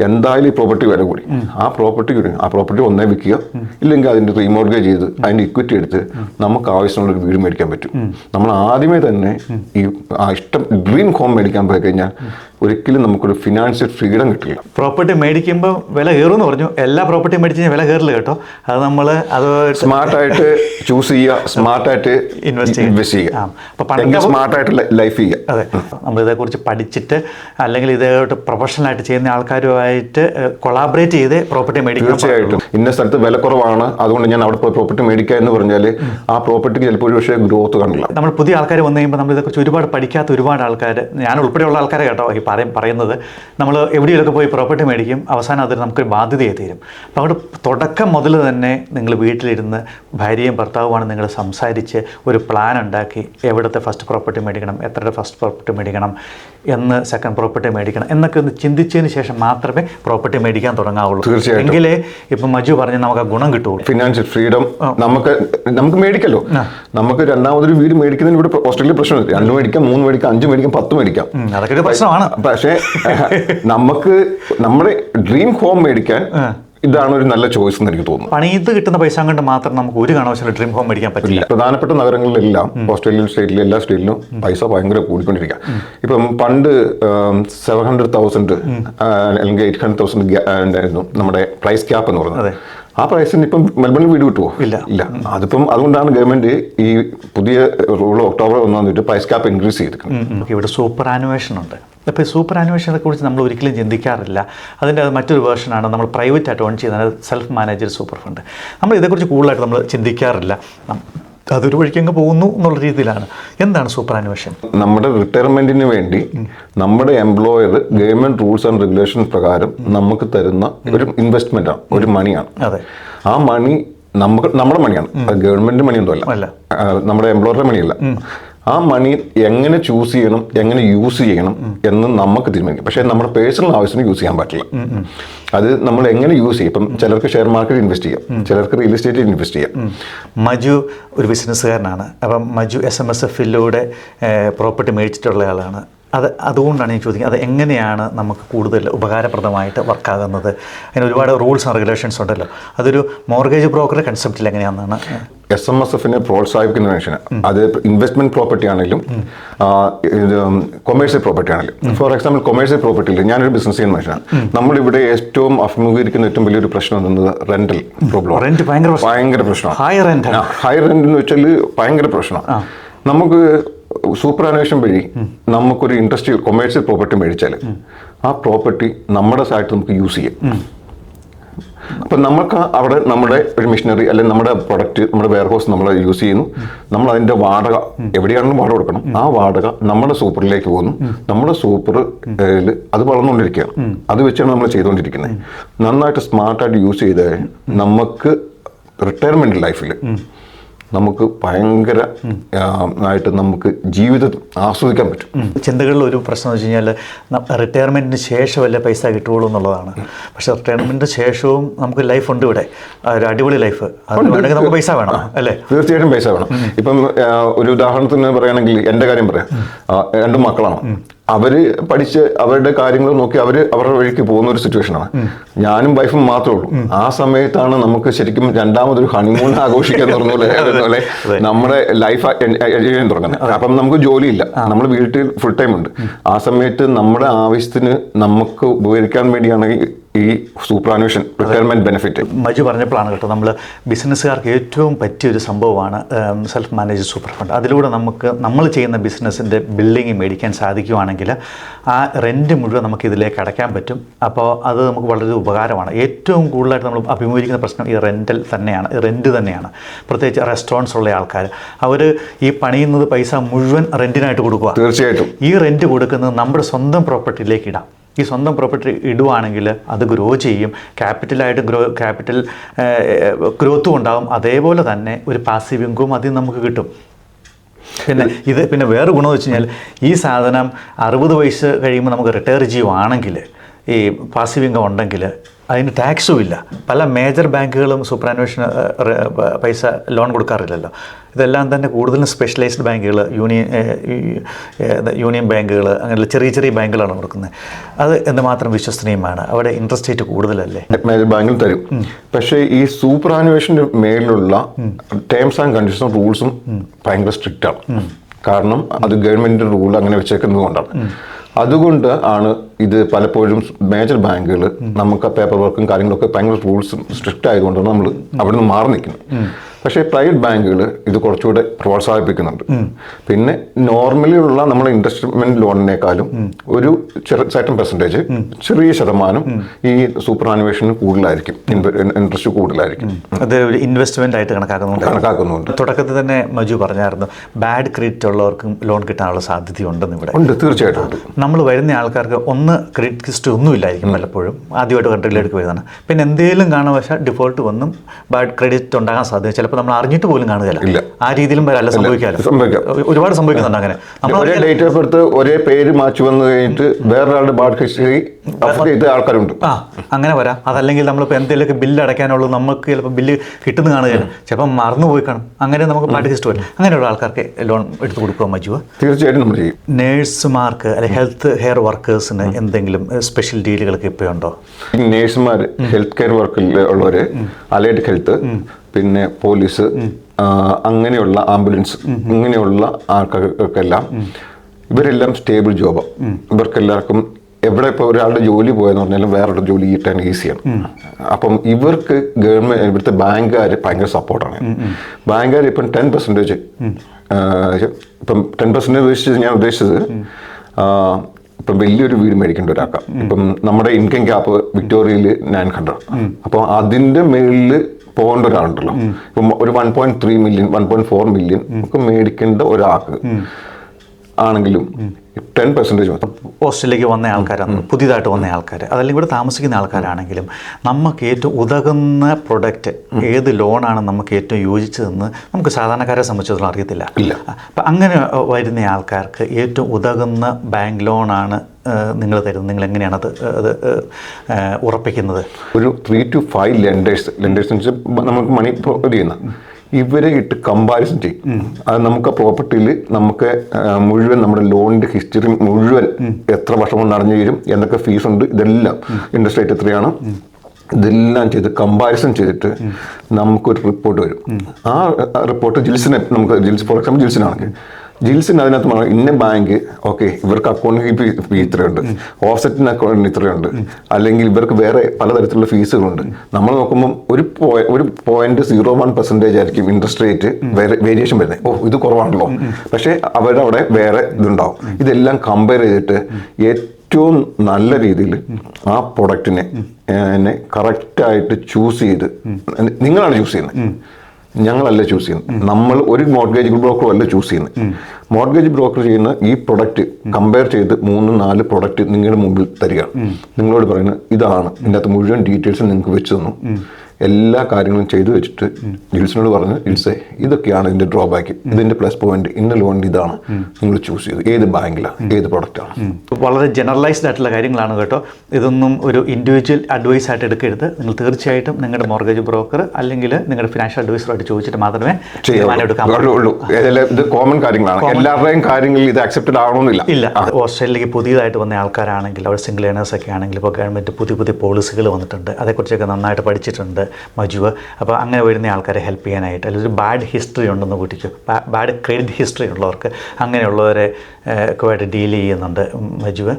[SPEAKER 2] എന്തായാലും ഈ പ്രോപ്പർട്ടി വില കൂടി. ആ പ്രോപ്പർട്ടി കൂടി ആ പ്രോപ്പർട്ടി ഒന്നേ വിൽക്കുക. ഇല്ലെങ്കിൽ അതിന്റെ റീമോർഗേജ് ചെയ്ത് അതിന്റെ ഇക്വിറ്റി എടുത്ത് നമുക്ക് ആവശ്യമുള്ള ഒരു വീട് മേടിക്കാൻ പറ്റും. നമ്മൾ ആദ്യമേ തന്നെ ഈ ആ ഇഷ്ടം ഡ്രീം ഹോം മേടിക്കാൻ പോയി കഴിഞ്ഞാൽ ഒരിക്കലും നമുക്കൊരു ഫിനാൻഷ്യൽ ഫ്രീഡം കിട്ടില്ല.
[SPEAKER 1] പ്രോപ്പർട്ടി മേടിക്കുമ്പോൾ വില കയറുമെന്ന് പറഞ്ഞു. എല്ലാ പ്രോപ്പർട്ടി മേടിച്ച് കഴിഞ്ഞാൽ വില കയറില്ല കേട്ടോ. അത് നമ്മൾ അത്
[SPEAKER 2] സ്മാർട്ടായിട്ട് ചൂസ് ചെയ്യുക സ്മാർട്ടായിട്ട്
[SPEAKER 1] ഇൻവെസ്റ്റ് ചെയ്യുക.
[SPEAKER 2] അപ്പോൾ
[SPEAKER 1] ആ.
[SPEAKER 2] സ്മാർട്ടായിട്ട് ലൈഫ് ചെയ്യുക
[SPEAKER 1] അതെ. നമ്മൾ ഇതേക്കുറിച്ച് പഠിച്ചിട്ട് അല്ലെങ്കിൽ ഇതേട്ട് പ്രൊഫഷണലായിട്ട് ചെയ്യുന്ന ആൾക്കാരുമായിട്ട് കൊളാബറേറ്റ് ചെയ്ത് പ്രോപ്പർട്ടി മേടിക്കാൻ
[SPEAKER 2] തീർച്ചയായിട്ടും. ഇന്ന സ്ഥലത്ത് വില കുറവാണ് അതുകൊണ്ട് ഞാൻ അവിടെ പോയി പ്രോപ്പർട്ടി മേടിക്കുക എന്ന് പറഞ്ഞാൽ ആ പ്രോപ്പർട്ടിക്ക് ചിലപ്പോൾ ഒരു പക്ഷേ ഗ്രോത്ത് കാണില്ല
[SPEAKER 1] നമ്മൾ പുതിയ ആൾക്കാർ വന്നു കഴിയുമ്പോൾ നമ്മൾ ഇതേക്കുറിച്ച് ഒരുപാട് പഠിക്കാത്ത ഒരുപാട് ആൾക്കാർ ഞാൻ ഉൾപ്പെടെയുള്ള ആൾക്കാരെ കേട്ടോ ഈ പറയും പറയുന്നത്. നമ്മൾ എവിടെയൊക്കെ പോയി പ്രോപ്പർട്ടി മേടിക്കും അവസാനം അതിന് നമുക്കൊരു ബാധ്യതയായി തീരും. അപ്പോൾ അവിടെ തുടക്കം മുതൽ തന്നെ നിങ്ങൾ വീട്ടിലിരുന്ന് ഭാര്യയും ഭർത്താവുമാണ് നിങ്ങൾ സംസാരിച്ച് ഒരു പ്ലാൻ ഉണ്ടാക്കി എവിടുത്തെ ഫസ്റ്റ് പ്രോപ്പർട്ടി മേടിക്കണം എത്രയുടെ ഫസ്റ്റ് പ്രോപ്പർട്ടി മേടിക്കണം എന്ന് സെക്കൻഡ് പ്രോപ്പർട്ടി മേടിക്കണം എന്നൊക്കെ ഒന്ന് ചിന്തിച്ചതിന് ശേഷം മാത്രമേ പ്രോപ്പർട്ടി മേടിക്കാൻ തുടങ്ങാവുള്ളൂ.
[SPEAKER 2] തീർച്ചയായിട്ടും.
[SPEAKER 1] എങ്കിലേ ഇപ്പം മജു പറഞ്ഞ് നമുക്ക് ആ ഗുണം കിട്ടുള്ളൂ.
[SPEAKER 2] ഫിനാൻഷ്യൽ ഫ്രീഡം നമുക്ക് നമുക്ക് മേടിക്കല്ലോ. നമുക്ക് രണ്ടാമതൊരു വീട് മേടിക്കുന്നതിന് ഇവിടെ ഓസ്ട്രേലിയ പ്രശ്നമില്ല. രണ്ട് മേടിക്കാം മൂന്ന് മേടിക്കാം അഞ്ച് മേടിക്കാം പത്ത് മേടിക്കാം.
[SPEAKER 1] അതൊക്കെ ഒരു പ്രശ്നമാണ്.
[SPEAKER 2] പക്ഷേ നമുക്ക് നമ്മുടെ ഡ്രീം ഹോം മേടിക്കാൻ ഇതാണ് ഒരു നല്ല ചോയ്സ് എന്ന് എനിക്ക് തോന്നുന്നു.
[SPEAKER 1] പണിത് കിട്ടുന്ന പൈസ കൊണ്ട് മാത്രം നമുക്ക് ഒരു കാരണവശാലും ഡ്രീം ഹോം മേടിക്കാൻ പറ്റില്ല.
[SPEAKER 2] പ്രധാനപ്പെട്ട നഗരങ്ങളിലെല്ലാം ഓസ്ട്രേലിയൻ സ്റ്റേറ്റിലെ എല്ലാ സ്റ്റേറ്റിലും പൈസ ഭയങ്കര കൂടിക്കൊണ്ടിരിക്കുക ഇപ്പം പണ്ട് സെവൻ ഹൺഡ്രഡ് തൗസൻഡ് അല്ലെങ്കിൽ എയ്റ്റ് ഹൺഡ്രഡ് തൗസൻഡ് ഉണ്ടായിരുന്നു നമ്മുടെ പ്രൈസ് ക്യാപ്പ് എന്ന്
[SPEAKER 1] പറഞ്ഞത്
[SPEAKER 2] ആ പ്രൈസിന് ഇപ്പം മെൽബണിൽ വീട് കിട്ടുമോ
[SPEAKER 1] ഇല്ല.
[SPEAKER 2] ഇല്ല. അതിപ്പം അതുകൊണ്ടാണ് ഗവൺമെന്റ് ഈ പുതിയ റൂൾ ഒക്ടോബർ ഒന്നാം തീയതി പ്രൈസ് ക്യാപ്പ് ഇൻക്രീസ് ചെയ്തിരിക്കുന്നത്.
[SPEAKER 1] ഇവിടെ സൂപ്പർ ആനുവേഷൻ ഉണ്ട്. അപ്പോൾ സൂപ്പർ കുറിച്ച് നമ്മൾ ഒരിക്കലും ചിന്തിക്കാറില്ല. അതിന്റെ അത് മറ്റൊരു വേർഷനാണ് നമ്മൾ പ്രൈവറ്റ് ആയിട്ട് ഓൺ ചെയ്യുന്നത് സെൽഫ് മാനേജർ സൂപ്പർ ഫണ്ട്. നമ്മൾ ഇതേക്കുറിച്ച് കൂടുതലായിട്ട് നമ്മൾ ചിന്തിക്കാറില്ല. അതൊരു വഴിക്ക് അങ്ങ് പോകുന്നു എന്നുള്ള രീതിയിലാണ്. എന്താണ് സൂപ്പർ ആനിമേഷൻ?
[SPEAKER 2] നമ്മുടെ റിട്ടയർമെന്റിന് വേണ്ടി നമ്മുടെ employer government rules and regulation പ്രകാരം നമുക്ക് തരുന്ന ഒരു ഇൻവെസ്റ്റ്മെന്റ് ആണ് ഒരു മണിയാണ്.
[SPEAKER 1] അതെ.
[SPEAKER 2] ആ മണി നമുക്ക് നമ്മുടെ മണിയാണ്. ഗവൺമെന്റിന്റെ മണിയൊന്നുമല്ല. നമ്മുടെ എംപ്ലോയറുടെ മണിയല്ല. ആ മണി എങ്ങനെ ചൂസ് ചെയ്യണം എങ്ങനെ യൂസ് ചെയ്യണം എന്ന് നമുക്ക് തീരുമാനിക്കാം. പക്ഷേ നമ്മുടെ പേഴ്സണൽ ആവശ്യത്തിന് യൂസ് ചെയ്യാൻ പറ്റില്ല. അത് നമ്മൾ എങ്ങനെ യൂസ് ചെയ്യും? ഇപ്പം ചിലർക്ക് ഷെയർ മാർക്കറ്റ് ഇൻവെസ്റ്റ് ചെയ്യാം ചിലർക്ക് റിയൽ എസ്റ്റേറ്റിൽ ഇൻവെസ്റ്റ് ചെയ്യാം.
[SPEAKER 1] മജു ഒരു ബിസിനസ്സുകാരനാണ് അപ്പം മജു എസ് എം എസ് എഫിലൂടെ പ്രോപ്പർട്ടി മേടിച്ചിട്ടുള്ള ആളാണ്. അത് അതുകൊണ്ടാണ് ഞാൻ ചോദിക്കുന്നത്. അത് എങ്ങനെയാണ് നമുക്ക് കൂടുതൽ ഉപകാരപ്രദമായിട്ട് വർക്കാകുന്നത്? അതിന് ഒരുപാട് റൂൾസ് ആൻഡ് റെഗുലേഷൻസ് ഉണ്ടല്ലോ. അതൊരു മോർഗേജ് ബ്രോക്കറുടെ കൺസെപ്റ്റിൽ എങ്ങനെയാണെന്നാണ്?
[SPEAKER 2] എസ് എം എസ് എഫിനെ പ്രോത്സാഹിപ്പിക്കുന്ന മനുഷ്യന്. അത് ഇൻവെസ്റ്റ്മെന്റ് പ്രോപ്പർട്ടി ആണെങ്കിലും കൊമേഴ്സ്യൽ പ്രോപ്പർട്ടി ആണെങ്കിലും. ഫോർ എക്സാമ്പിൾ കൊമേഴ്സ്യൽ പ്രോപ്പർട്ടിയിൽ ഞാനൊരു ബിസിനസ് ചെയ്യുന്ന മനുഷ്യനാണ് നമ്മളിവിടെ ഏറ്റവും അഭിമുഖീകരിക്കുന്ന ഏറ്റവും വലിയൊരു പ്രശ്നം എന്നത് റെന്റൽ പ്രോബ്ലം
[SPEAKER 1] ഭയങ്കര പ്രശ്നം.
[SPEAKER 2] പ്രശ്നമാണ്.
[SPEAKER 1] ഹൈ
[SPEAKER 2] റെന്റ് എന്ന് വെച്ചാൽ ഭയങ്കര പ്രശ്നമാണ്. നമുക്ക് സൂപ്പർ അനേഷൻ വഴി നമുക്കൊരു ഇൻഡസ്ട്രിയൽ കൊമേഴ്സ്യൽ പ്രോപ്പർട്ടി മേടിച്ചാൽ ആ പ്രോപ്പർട്ടി നമ്മുടെ സൈഡ് നമുക്ക് യൂസ് ചെയ്യാം. അപ്പം നമുക്ക് അവിടെ നമ്മുടെ ഒരു മിഷനറി അല്ലെങ്കിൽ നമ്മുടെ പ്രൊഡക്റ്റ് നമ്മുടെ വെയർ ഹൗസ് നമ്മൾ യൂസ് ചെയ്യുന്നു നമ്മൾ അതിന്റെ വാടക എവിടെയാണെങ്കിലും വാടക കൊടുക്കണം. ആ വാടക നമ്മുടെ സൂപ്പറിലേക്ക് പോകുന്നു. നമ്മുടെ സൂപ്പർ അത് വളർന്നുകൊണ്ടിരിക്കുകയാണ്. അത് വെച്ചാണ് നമ്മൾ ചെയ്തുകൊണ്ടിരിക്കുന്നത്. നന്നായിട്ട് സ്മാർട്ടായിട്ട് യൂസ് ചെയ്താൽ നമുക്ക് റിട്ടയർമെന്റ് ലൈഫിൽ നമുക്ക് ഭയങ്കര ആയിട്ട് നമുക്ക് ജീവിതം ആസ്വദിക്കാൻ പറ്റും.
[SPEAKER 1] ചിന്തകളിൽ ഒരു പ്രശ്നം എന്ന് വെച്ച് കഴിഞ്ഞാൽ റിട്ടയർമെന്റിന് ശേഷമല്ലേ പൈസ കിട്ടുകയുള്ളൂ എന്നുള്ളതാണ്. പക്ഷെ റിട്ടയർമെന്റിന് ശേഷവും നമുക്ക് ലൈഫ് ഉണ്ട് ഇവിടെ. ഒരു അടിപൊളി ലൈഫ് അത് നമുക്ക് പൈസ വേണം അല്ലേ?
[SPEAKER 2] തീർച്ചയായിട്ടും പൈസ വേണം. ഇപ്പം ഒരു ഉദാഹരണത്തിന് പറയുകയാണെങ്കിൽ എന്റെ കാര്യം പറയാം. രണ്ട് മക്കളാണ്. അവർ പഠിച്ച് അവരുടെ കാര്യങ്ങൾ നോക്കി അവർ അവരുടെ വഴിക്ക് പോകുന്ന ഒരു സിറ്റുവേഷനാണ് ഞാനും വൈഫും മാത്രമേ ഉള്ളൂ. ആ സമയത്താണ് നമുക്ക് ശരിക്കും രണ്ടാമതൊരു ഹണിമൂൺ ആഘോഷിക്കാൻ തുടങ്ങുന്നത്. നമ്മുടെ ലൈഫ് ചെയ്യാൻ തുടങ്ങുന്നത്. അപ്പം നമുക്ക് ജോലിയില്ല. നമ്മൾ വീട്ടിൽ ഫുൾ ടൈം ഉണ്ട്. ആ സമയത്ത് നമ്മുടെ ആവശ്യത്തിന് നമുക്ക് ഉപകരിക്കാൻ വേണ്ടിയാണ് ഈ- super superannuation retirement benefit.
[SPEAKER 1] Maju പറഞ്ഞപ്പോഴാണ് കേട്ടോ നമ്മൾ ബിസിനസ്സുകാർക്ക് ഏറ്റവും പറ്റിയ ഒരു സംഭവമാണ് സെൽഫ് മാനേജ് സൂപ്പർ ഫണ്ട്. അതിലൂടെ നമുക്ക് നമ്മൾ ചെയ്യുന്ന ബിസിനസ്സിന്റെ ബിൽഡിംഗ് മേടിക്കാൻ സാധിക്കുവാണെങ്കിൽ ആ റെന്റ് മുഴുവൻ നമുക്ക് ഇതിലേക്ക് അടയ്ക്കാൻ പറ്റും. അപ്പോൾ അത് നമുക്ക് വളരെ ഉപകാരമാണ്. ഏറ്റവും കൂടുതലായിട്ട് നമ്മൾ അഭിമുഖീകരിക്കുന്ന പ്രശ്നം ഈ റെന്റൽ തന്നെയാണ് റെന്റ് തന്നെയാണ്. പ്രത്യേകിച്ച് റെസ്റ്റോറന്റ്സ് ഉള്ള ആൾക്കാർ അവർ ഈ പണിയുന്നത് പൈസ മുഴുവൻ റെന്റിനായിട്ട് കൊടുക്കുക
[SPEAKER 2] തീർച്ചയായിട്ടും.
[SPEAKER 1] ഈ റെന്റ് കൊടുക്കുന്നത് നമ്മുടെ സ്വന്തം പ്രോപ്പർട്ടിയിലേക്ക് ഇടാം. ഈ സ്വന്തം പ്രോപ്പർട്ടി ഇടുവാണെങ്കിൽ അത് ഗ്രോ ചെയ്യും. ക്യാപിറ്റലായിട്ട് ഗ്രോ ക്യാപിറ്റൽ ഗ്രോത്തും ഉണ്ടാകും അതേപോലെ തന്നെ ഒരു പാസീവ് ഇൻകവും അതിൽ നമുക്ക് കിട്ടും. പിന്നെ ഇത് പിന്നെ വേറെ ഗുണം വെച്ച് കഴിഞ്ഞാൽ ഈ സാധനം അറുപത് വയസ്സ് കഴിയുമ്പോൾ നമുക്ക് റിട്ടയർ ചെയ്യുവാണെങ്കിൽ ഈ പാസീവ് ഇൻകം ഉണ്ടെങ്കിൽ അതിന് ടാക്സും ഇല്ല. പല മേജർ ബാങ്കുകളും സൂപ്പറാനുവേഷൻ പൈസ ലോൺ കൊടുക്കാറില്ലല്ലോ. ഇതെല്ലാം തന്നെ കൂടുതലും സ്പെഷ്യലൈസ്ഡ് ബാങ്കുകൾ യൂണിയൻ യൂണിയൻ ബാങ്കുകൾ അങ്ങനെയുള്ള ചെറിയ ചെറിയ ബാങ്കുകളാണ് കൊടുക്കുന്നത്. അത് എന്തുമാത്രം വിശ്വസനീയമാണ്? അവിടെ ഇൻട്രസ്റ്റ് റേറ്റ് കൂടുതലല്ലേ?
[SPEAKER 2] മേജർ ബാങ്കിൽ തരും. പക്ഷേ ഈ സൂപ്പർ മേലുള്ള ടേംസ് ആൻഡ് കണ്ടീഷനും റൂൾസും ഭയങ്കര സ്ട്രിക്റ്റാണ് കാരണം അത് ഗവൺമെന്റിന്റെ റൂൾ അങ്ങനെ വെച്ചേക്കുന്നത് കൊണ്ടാണ് അതുകൊണ്ട് ആണ് ഇത് പലപ്പോഴും മേജർ ബാങ്കുകൾ നമുക്ക് പേപ്പർ വർക്കും കാര്യങ്ങളൊക്കെ ഭയങ്കര റൂൾസും സ്ട്രിക്റ്റ് ആയതുകൊണ്ടാണ് നമ്മൾ അവിടെ നിന്ന് മാറി നിൽക്കുന്നത്. പക്ഷേ പ്രൈവറ്റ് ബാങ്കുകൾ ഇത് കുറച്ചുകൂടെ പ്രോത്സാഹിപ്പിക്കുന്നുണ്ട്. പിന്നെ നോർമലി ഉള്ള നമ്മുടെ ഇൻവെസ്റ്റ്മെന്റ് ലോണിനേക്കാളും ഒരു സർട്ടൻ പെർസെന്റേജ് ചെറിയ ശതമാനം ഈ സൂപ്പർ ആനുവേഷന് കൂടുതലായിരിക്കും. ഇൻട്രസ്റ്റ് കൂടുതലായിരിക്കും.
[SPEAKER 1] അത് ഒരു ഇൻവെസ്റ്റ്മെന്റ് ആയിട്ട് കണക്കാക്കുന്നുണ്ട്.
[SPEAKER 2] കണക്കാക്കുന്നുണ്ട്.
[SPEAKER 1] തുടക്കത്തിൽ തന്നെ മജു പറഞ്ഞായിരുന്നു ബാഡ് ക്രെഡിറ്റ് ഉള്ളവർക്കും ലോൺ കിട്ടാനുള്ള സാധ്യതയുണ്ടെന്ന് ഇവിടെ.
[SPEAKER 2] ഉണ്ട് തീർച്ചയായിട്ടും
[SPEAKER 1] നമ്മൾ വരുന്ന ആൾക്കാർക്ക് ഒന്ന് ക്രെഡിറ്റ് ഹിസ്റ്ററി ഒന്നുമില്ലായിരിക്കും പലപ്പോഴും. ആദ്യമായിട്ട് കൺട്രിയിലേക്ക് വരുന്നതാണ്. പിന്നെ എന്തെങ്കിലും കാണുവശാൽ ഡിഫോൾട്ട് വന്നും ബാഡ് ക്രെഡിറ്റ് ഉണ്ടാകാൻ സാധ്യത ചിലപ്പോൾ നമ്മൾ അറിഞ്ഞിട്ട് പോലും. കാണുകയില്ല. ആ രീതിയിലും വരല്ല
[SPEAKER 2] സംഭവിക്കാറില്ല
[SPEAKER 1] ഒരുപാട് സംഭവിക്കുന്നുണ്ട് അങ്ങനെ.
[SPEAKER 2] ഒരേ ഡേറ്റ് ഓഫ് ബർത്ത് ഒരേ പേര് മാറ്റി വന്ന് കഴിഞ്ഞിട്ട് വേറൊരാളുടെ ബാഡ് ഹിസ്റ്ററി ചെയ്ത ആൾക്കാരുണ്ട്.
[SPEAKER 1] ആ അങ്ങനെ വരാം. അതല്ലെങ്കിൽ നമ്മളിപ്പോൾ എന്തെങ്കിലുമൊക്കെ ബില്ല് അടയ്ക്കാനുള്ളൂ നമുക്ക് ചിലപ്പോൾ ബില്ല് കിട്ടുന്ന കാണുകയില്ല. ചിലപ്പോൾ മറന്നു പോയി കാണും. അങ്ങനെ നമുക്ക് ബാഡ് ഹിസ്റ്ററി വരും. അങ്ങനെയുള്ള ആൾക്കാർക്ക് ലോൺ എടുത്തു കൊടുക്കുക മജുവ?
[SPEAKER 2] തീർച്ചയായിട്ടും നമ്മൾ ചെയ്യും.
[SPEAKER 1] നേഴ്സുമാർക്ക് അല്ലെങ്കിൽ ഹെൽത്ത് ഹെയർ വർക്കേഴ്സിന് എന്തെങ്കിലും സ്പെഷ്യൽ ഡീലുകളൊക്കെ ഇപ്പോൾ ഉണ്ടോ
[SPEAKER 2] നേഴ്സുമാർ ഹെൽത്ത് കെയർ വർക്കിൽ ഉള്ളവർ അലൈഡ് ഹെൽത്ത് പിന്നെ പോലീസ് അങ്ങനെയുള്ള ആംബുലൻസ് ഇങ്ങനെയുള്ള ആൾക്കാർക്കെല്ലാം ഇവരെല്ലാം സ്റ്റേബിൾ ജോബ്. ഇവർക്കെല്ലാവർക്കും എവിടെ ഇപ്പോൾ ഒരാളുടെ ജോലി പോയെന്ന് പറഞ്ഞാലും വേറൊരു ജോലി കിട്ടാൻ ഈസിയാണ്. അപ്പം ഇവർക്ക് ഗവൺമെന്റ് ഇവിടുത്തെ ബാങ്കുകാർ ഭയങ്കര സപ്പോർട്ടാണ്. ബാങ്കുകാർ ഇപ്പം ടെൻ പെർസെന്റേജ് ഇപ്പം ടെൻ പെർസെന്റേജ് ഉദ്ദേശിച്ചത് ഞാൻ ഉദ്ദേശിച്ചത് ഇപ്പം വലിയൊരു വീട് മേടിക്കേണ്ട ഒരാൾക്കാം. ഇപ്പം നമ്മുടെ ഇൻകം ക്യാപ്പ് വിക്ടോറിയയിൽ നയൻ ഹൺഡ്രഡ് അപ്പോൾ അതിന്റെ മേളിൽ പോകേണ്ട ഒരാളുണ്ടല്ലോ. ഇപ്പം ഒരു one point three million one point four million ഒക്കെ മേടിക്കേണ്ട ഒരാൾക്ക്. ആണെങ്കിലും ടെൻ പെർസെന്റേജ്
[SPEAKER 1] ഹോസ്റ്റലിലേക്ക് വന്ന ആൾക്കാരാണ് പുതിയതായിട്ട് വന്ന ആൾക്കാർ അതല്ലെങ്കിൽ ഇവിടെ താമസിക്കുന്ന ആൾക്കാരാണെങ്കിലും നമുക്ക് ഏറ്റവും ഉതകുന്ന പ്രൊഡക്റ്റ് ഏത് ലോണാണ് നമുക്ക് ഏറ്റവും യോജിച്ചതെന്ന് നമുക്ക് സാധാരണക്കാരെ സംബന്ധിച്ചിടത്തോളം അറിയത്തില്ല. അപ്പം അങ്ങനെ വരുന്ന ആൾക്കാർക്ക് ഏറ്റവും ഉതകുന്ന ബാങ്ക് ലോണാണ് നിങ്ങൾ തരുന്നത്. നിങ്ങൾ എങ്ങനെയാണ് അത് അത് ഉറപ്പിക്കുന്നത്?
[SPEAKER 2] ഒരു three two five lenders lenders എന്ന് വെച്ചാൽ നമുക്ക് മണി ചെയ്യുന്ന. ഇവരെ ഇട്ട് കമ്പാരിസൺ ചെയ്യും. അത് നമുക്ക് പ്രോപ്പർട്ടിയിൽ നമുക്ക് മുഴുവൻ നമ്മുടെ ലോണിന്റെ ഹിസ്റ്ററി മുഴുവൻ എത്ര വർഷം കൊണ്ട് അടഞ്ഞു തീരും എന്തൊക്കെ ഫീസ് ഉണ്ട് ഇതെല്ലാം ഇൻട്രസ്റ്റ് റേറ്റ് എത്രയാണ് ഇതെല്ലാം ചെയ്ത് കമ്പാരിസൺ ചെയ്തിട്ട് നമുക്കൊരു റിപ്പോർട്ട് വരും. ആ റിപ്പോർട്ട് ജിൽസിനെ നമുക്ക് ജിൽസ് ഫോർ എക്സാമ്പിൾ ജിൽസിനാണെങ്കിൽ ജിൽസിന് അതിനകത്ത് പറഞ്ഞു ഇന്ന ബാങ്ക് ഓക്കെ ഇവർക്ക് അക്കൗണ്ടിൽ ഫീ ഇത്രയുണ്ട്. ഓഫ്സെറ്റിന് അക്കൗണ്ടിന് ഇത്രയുണ്ട്. അല്ലെങ്കിൽ ഇവർക്ക് വേറെ പലതരത്തിലുള്ള ഫീസുകളുണ്ട് നമ്മൾ നോക്കുമ്പോൾ ഒരു ഒരു പോയിന്റ് സീറോ വൺ പെർസെന്റേജ് ആയിരിക്കും ഇൻട്രസ്റ്റ് റേറ്റ് വേരിയേഷൻ വരുന്നത്. ഓ ഇത് കുറവാണല്ലോ. പക്ഷേ അവരുടെ അവിടെ വേറെ ഇതുണ്ടാവും. ഇതെല്ലാം കമ്പയർ ചെയ്തിട്ട് ഏറ്റവും നല്ല രീതിയിൽ ആ പ്രൊഡക്റ്റിനെ കറക്റ്റായിട്ട് ചൂസ് ചെയ്ത് നിങ്ങളാണ് ചൂസ് ചെയ്യുന്നത്. ഞങ്ങളല്ല ചൂസ് ചെയ്യുന്നത്. നമ്മൾ ഒരു മോർഗേജ് ബ്രോക്കറും അല്ല ചൂസ് ചെയ്യുന്നത്. മോർഗേജ് ബ്രോക്കർ ചെയ്യുന്ന ഈ പ്രൊഡക്റ്റ് കമ്പയർ ചെയ്ത് മൂന്ന് നാല് പ്രൊഡക്റ്റ് നിങ്ങളുടെ മുമ്പിൽ തരികയാണ്. നിങ്ങളോട് പറയുന്നത് ഇതാണ്. ഇതിന്റെ അകത്ത് മുഴുവൻ ഡീറ്റെയിൽസ് നിങ്ങൾക്ക് വെച്ച് തന്നു. എല്ലാ കാര്യങ്ങളും ചെയ്തു വെച്ചിട്ട് ജിൽസിനോട് പറഞ്ഞു ജിൽസെ ഇതൊക്കെയാണ് ഇതിന്റെ ഡ്രോബാക്ക് ഇതിന്റെ പ്ലസ് പോയിന്റ് ഇന്ന ലോൺ ഇതാണ് നിങ്ങൾ ചൂസ് ചെയ്തു ഏത് ബാങ്കിലാണ് ഏത് പ്രൊഡക്റ്റാണ്
[SPEAKER 1] വളരെ ജനറലൈസ്ഡ് ആയിട്ടുള്ള കാര്യങ്ങളാണ് കേട്ടോ. ഇതൊന്നും ഒരു ഇൻഡിവിജ്വൽ അഡ്വൈസ് ആയിട്ട് എടുക്കരുത്. നിങ്ങൾ തീർച്ചയായിട്ടും നിങ്ങളുടെ മോർഗേജ് ബ്രോക്കർ അല്ലെങ്കിൽ നിങ്ങളുടെ ഫിനാൻഷ്യൽ അഡ്വൈസറായിട്ട് ചോദിച്ചിട്ട് മാത്രമേ
[SPEAKER 2] ഉള്ളൂ. ഇത് കോമൺ കാര്യങ്ങളാണ്. എല്ലാവരുടെയും കാര്യങ്ങളിൽ ഇത് അക്സെപ്റ്റഡ് ആവണമെന്നില്ല.
[SPEAKER 1] ഇല്ല. ഓസ്ട്രേലിയയിലേക്ക് പുതിയതായിട്ട് വന്ന ആൾക്കാരാണെങ്കിൽ അവർ സിംഗിൾ ഏണേഴ്സ് ഒക്കെ ആണെങ്കിൽ ഇപ്പോൾ ഗവൺമെന്റ് പുതിയ പുതിയ പോളിസികൾ വന്നിട്ടുണ്ട്. അതേക്കുറിച്ചൊക്കെ നന്നായിട്ട് പഠിച്ചിട്ടുണ്ട്. മജുവ്. അപ്പോൾ അങ്ങനെ വരുന്ന ആൾക്കാരെ ഹെൽപ്പ് ചെയ്യാനായിട്ട് അല്ലെങ്കിൽ ഒരു ബാഡ് ഹിസ്റ്ററി ഉണ്ടെന്ന് കൂട്ടിച്ചു ബാഡ് ക്രെഡിറ്റ് ഹിസ്റ്ററി ഉള്ളവർക്ക് അങ്ങനെയുള്ളവരെ ഒക്കെ ആയിട്ട് ഡീൽ ചെയ്യുന്നുണ്ട് മജുവ്.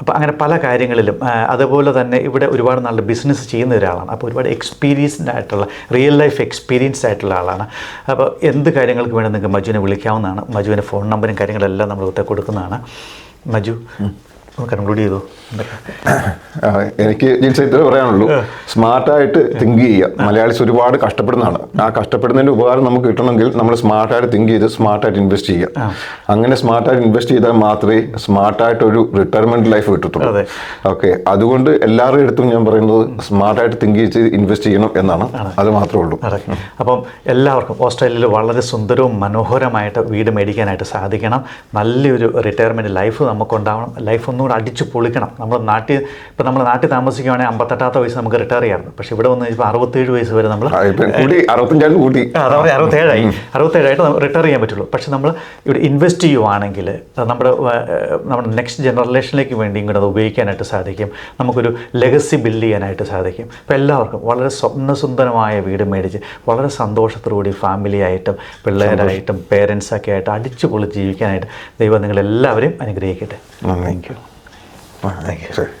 [SPEAKER 1] അപ്പോൾ അങ്ങനെ പല കാര്യങ്ങളിലും അതുപോലെ തന്നെ ഇവിടെ ഒരുപാട് നല്ല ബിസിനസ് ചെയ്യുന്ന ഒരാളാണ്. അപ്പോൾ ഒരുപാട് എക്സ്പീരിയൻസ്ഡ് ആയിട്ടുള്ള റിയൽ ലൈഫ് എക്സ്പീരിയൻസ്ഡ് ആയിട്ടുള്ള ആളാണ്. അപ്പോൾ എന്ത് കാര്യങ്ങൾക്ക് വേണമെങ്കിൽ നിങ്ങൾക്ക് മജുവിനെ വിളിക്കാവുന്നതാണ്. മജുവിന്റെ ഫോൺ നമ്പറും കാര്യങ്ങളെല്ലാം നമ്മൾ കൊടുക്കുന്നതാണ്. മജു നമുക്ക് കൺക്ലൂഡ് ചെയ്തു?
[SPEAKER 2] എനിക്ക് ജിൻസ് ഇത്ര പറയാനുള്ളൂ. സ്മാർട്ടായിട്ട് തിങ്ക് ചെയ്യുക. മലയാളീസ് ഒരുപാട് കഷ്ടപ്പെടുന്നതാണ്. ആ കഷ്ടപ്പെടുന്നതിന്റെ ഉപകാരം നമുക്ക് കിട്ടണമെങ്കിൽ നമ്മൾ സ്മാർട്ടായിട്ട് തിങ്ക് ചെയ്ത് സ്മാർട്ടായിട്ട് ഇൻവെസ്റ്റ് ചെയ്യുക. അങ്ങനെ സ്മാർട്ടായിട്ട് ഇൻവെസ്റ്റ് ചെയ്താൽ മാത്രമേ സ്മാർട്ടായിട്ട് ഒരു റിട്ടയർമെന്റ് ലൈഫ് കിട്ടത്തുള്ളൂ. ഓക്കെ. അതുകൊണ്ട് എല്ലാവരുടെ അടുത്തും ഞാൻ പറയുന്നത് സ്മാർട്ടായിട്ട് തിങ്ക് ചെയ്ത് ഇൻവെസ്റ്റ് ചെയ്യണം എന്നാണ്. അത്. മാത്രമേ ഉള്ളൂ.
[SPEAKER 1] അപ്പം എല്ലാവർക്കും ഓസ്ട്രേലിയയിൽ വളരെ സുന്ദരവും മനോഹരമായിട്ട് വീട് മേടിക്കാനായിട്ട് സാധിക്കണം. നല്ലൊരു റിട്ടയർമെന്റ് ലൈഫ് നമുക്കുണ്ടാവണം. ലൈഫ് ഒന്നുകൂടെ അടിച്ചു പൊളിക്കണം. നമ്മൾ നാട്ടിൽ ഇപ്പം നമ്മൾ നാട്ടിൽ താമസിക്കുകയാണെങ്കിൽ അമ്പത്തെട്ടാമത്തെ വയസ്സ് നമുക്ക് റിട്ടയർ ചെയ്യാറുണ്ട് പക്ഷേ ഇവിടെ വന്ന് കഴിഞ്ഞാൽ അറുപത്തേഴ് വയസ്സ് വരെ നമ്മൾ
[SPEAKER 2] കൂടി ഇപ്പം കൂടി
[SPEAKER 1] അതാ പറയുക അറുപത്തേഴായി. അറുപത്തേഴായിട്ട് റിട്ടയർ ചെയ്യാൻ പറ്റുള്ളൂ. പക്ഷെ നമ്മൾ ഇവിടെ ഇൻവെസ്റ്റ് ചെയ്യുവാണെങ്കിൽ നമ്മുടെ നമ്മുടെ നെക്സ്റ്റ് ജനറേഷനിലേക്ക് വേണ്ടിയും കൂടെ അത് ഉപയോഗിക്കാനായിട്ട് സാധിക്കും. നമുക്കൊരു ലെഗസി ബിൽഡ് ചെയ്യാനായിട്ട് സാധിക്കും. അപ്പോൾ എല്ലാവർക്കും വളരെ സ്വപ്നസുന്ദരമായ വീട് മേടിച്ച് വളരെ സന്തോഷത്തോടുകൂടി ഫാമിലി ആയിട്ടും പിള്ളേരായിട്ടും പേരൻസൊക്കെ ആയിട്ട് അടിച്ചു പൊളിച്ച് ജീവിക്കാനായിട്ട് ദൈവം നിങ്ങളെല്ലാവരെയും അനുഗ്രഹിക്കട്ടെ. താങ്ക് യു
[SPEAKER 2] ആ, ശരി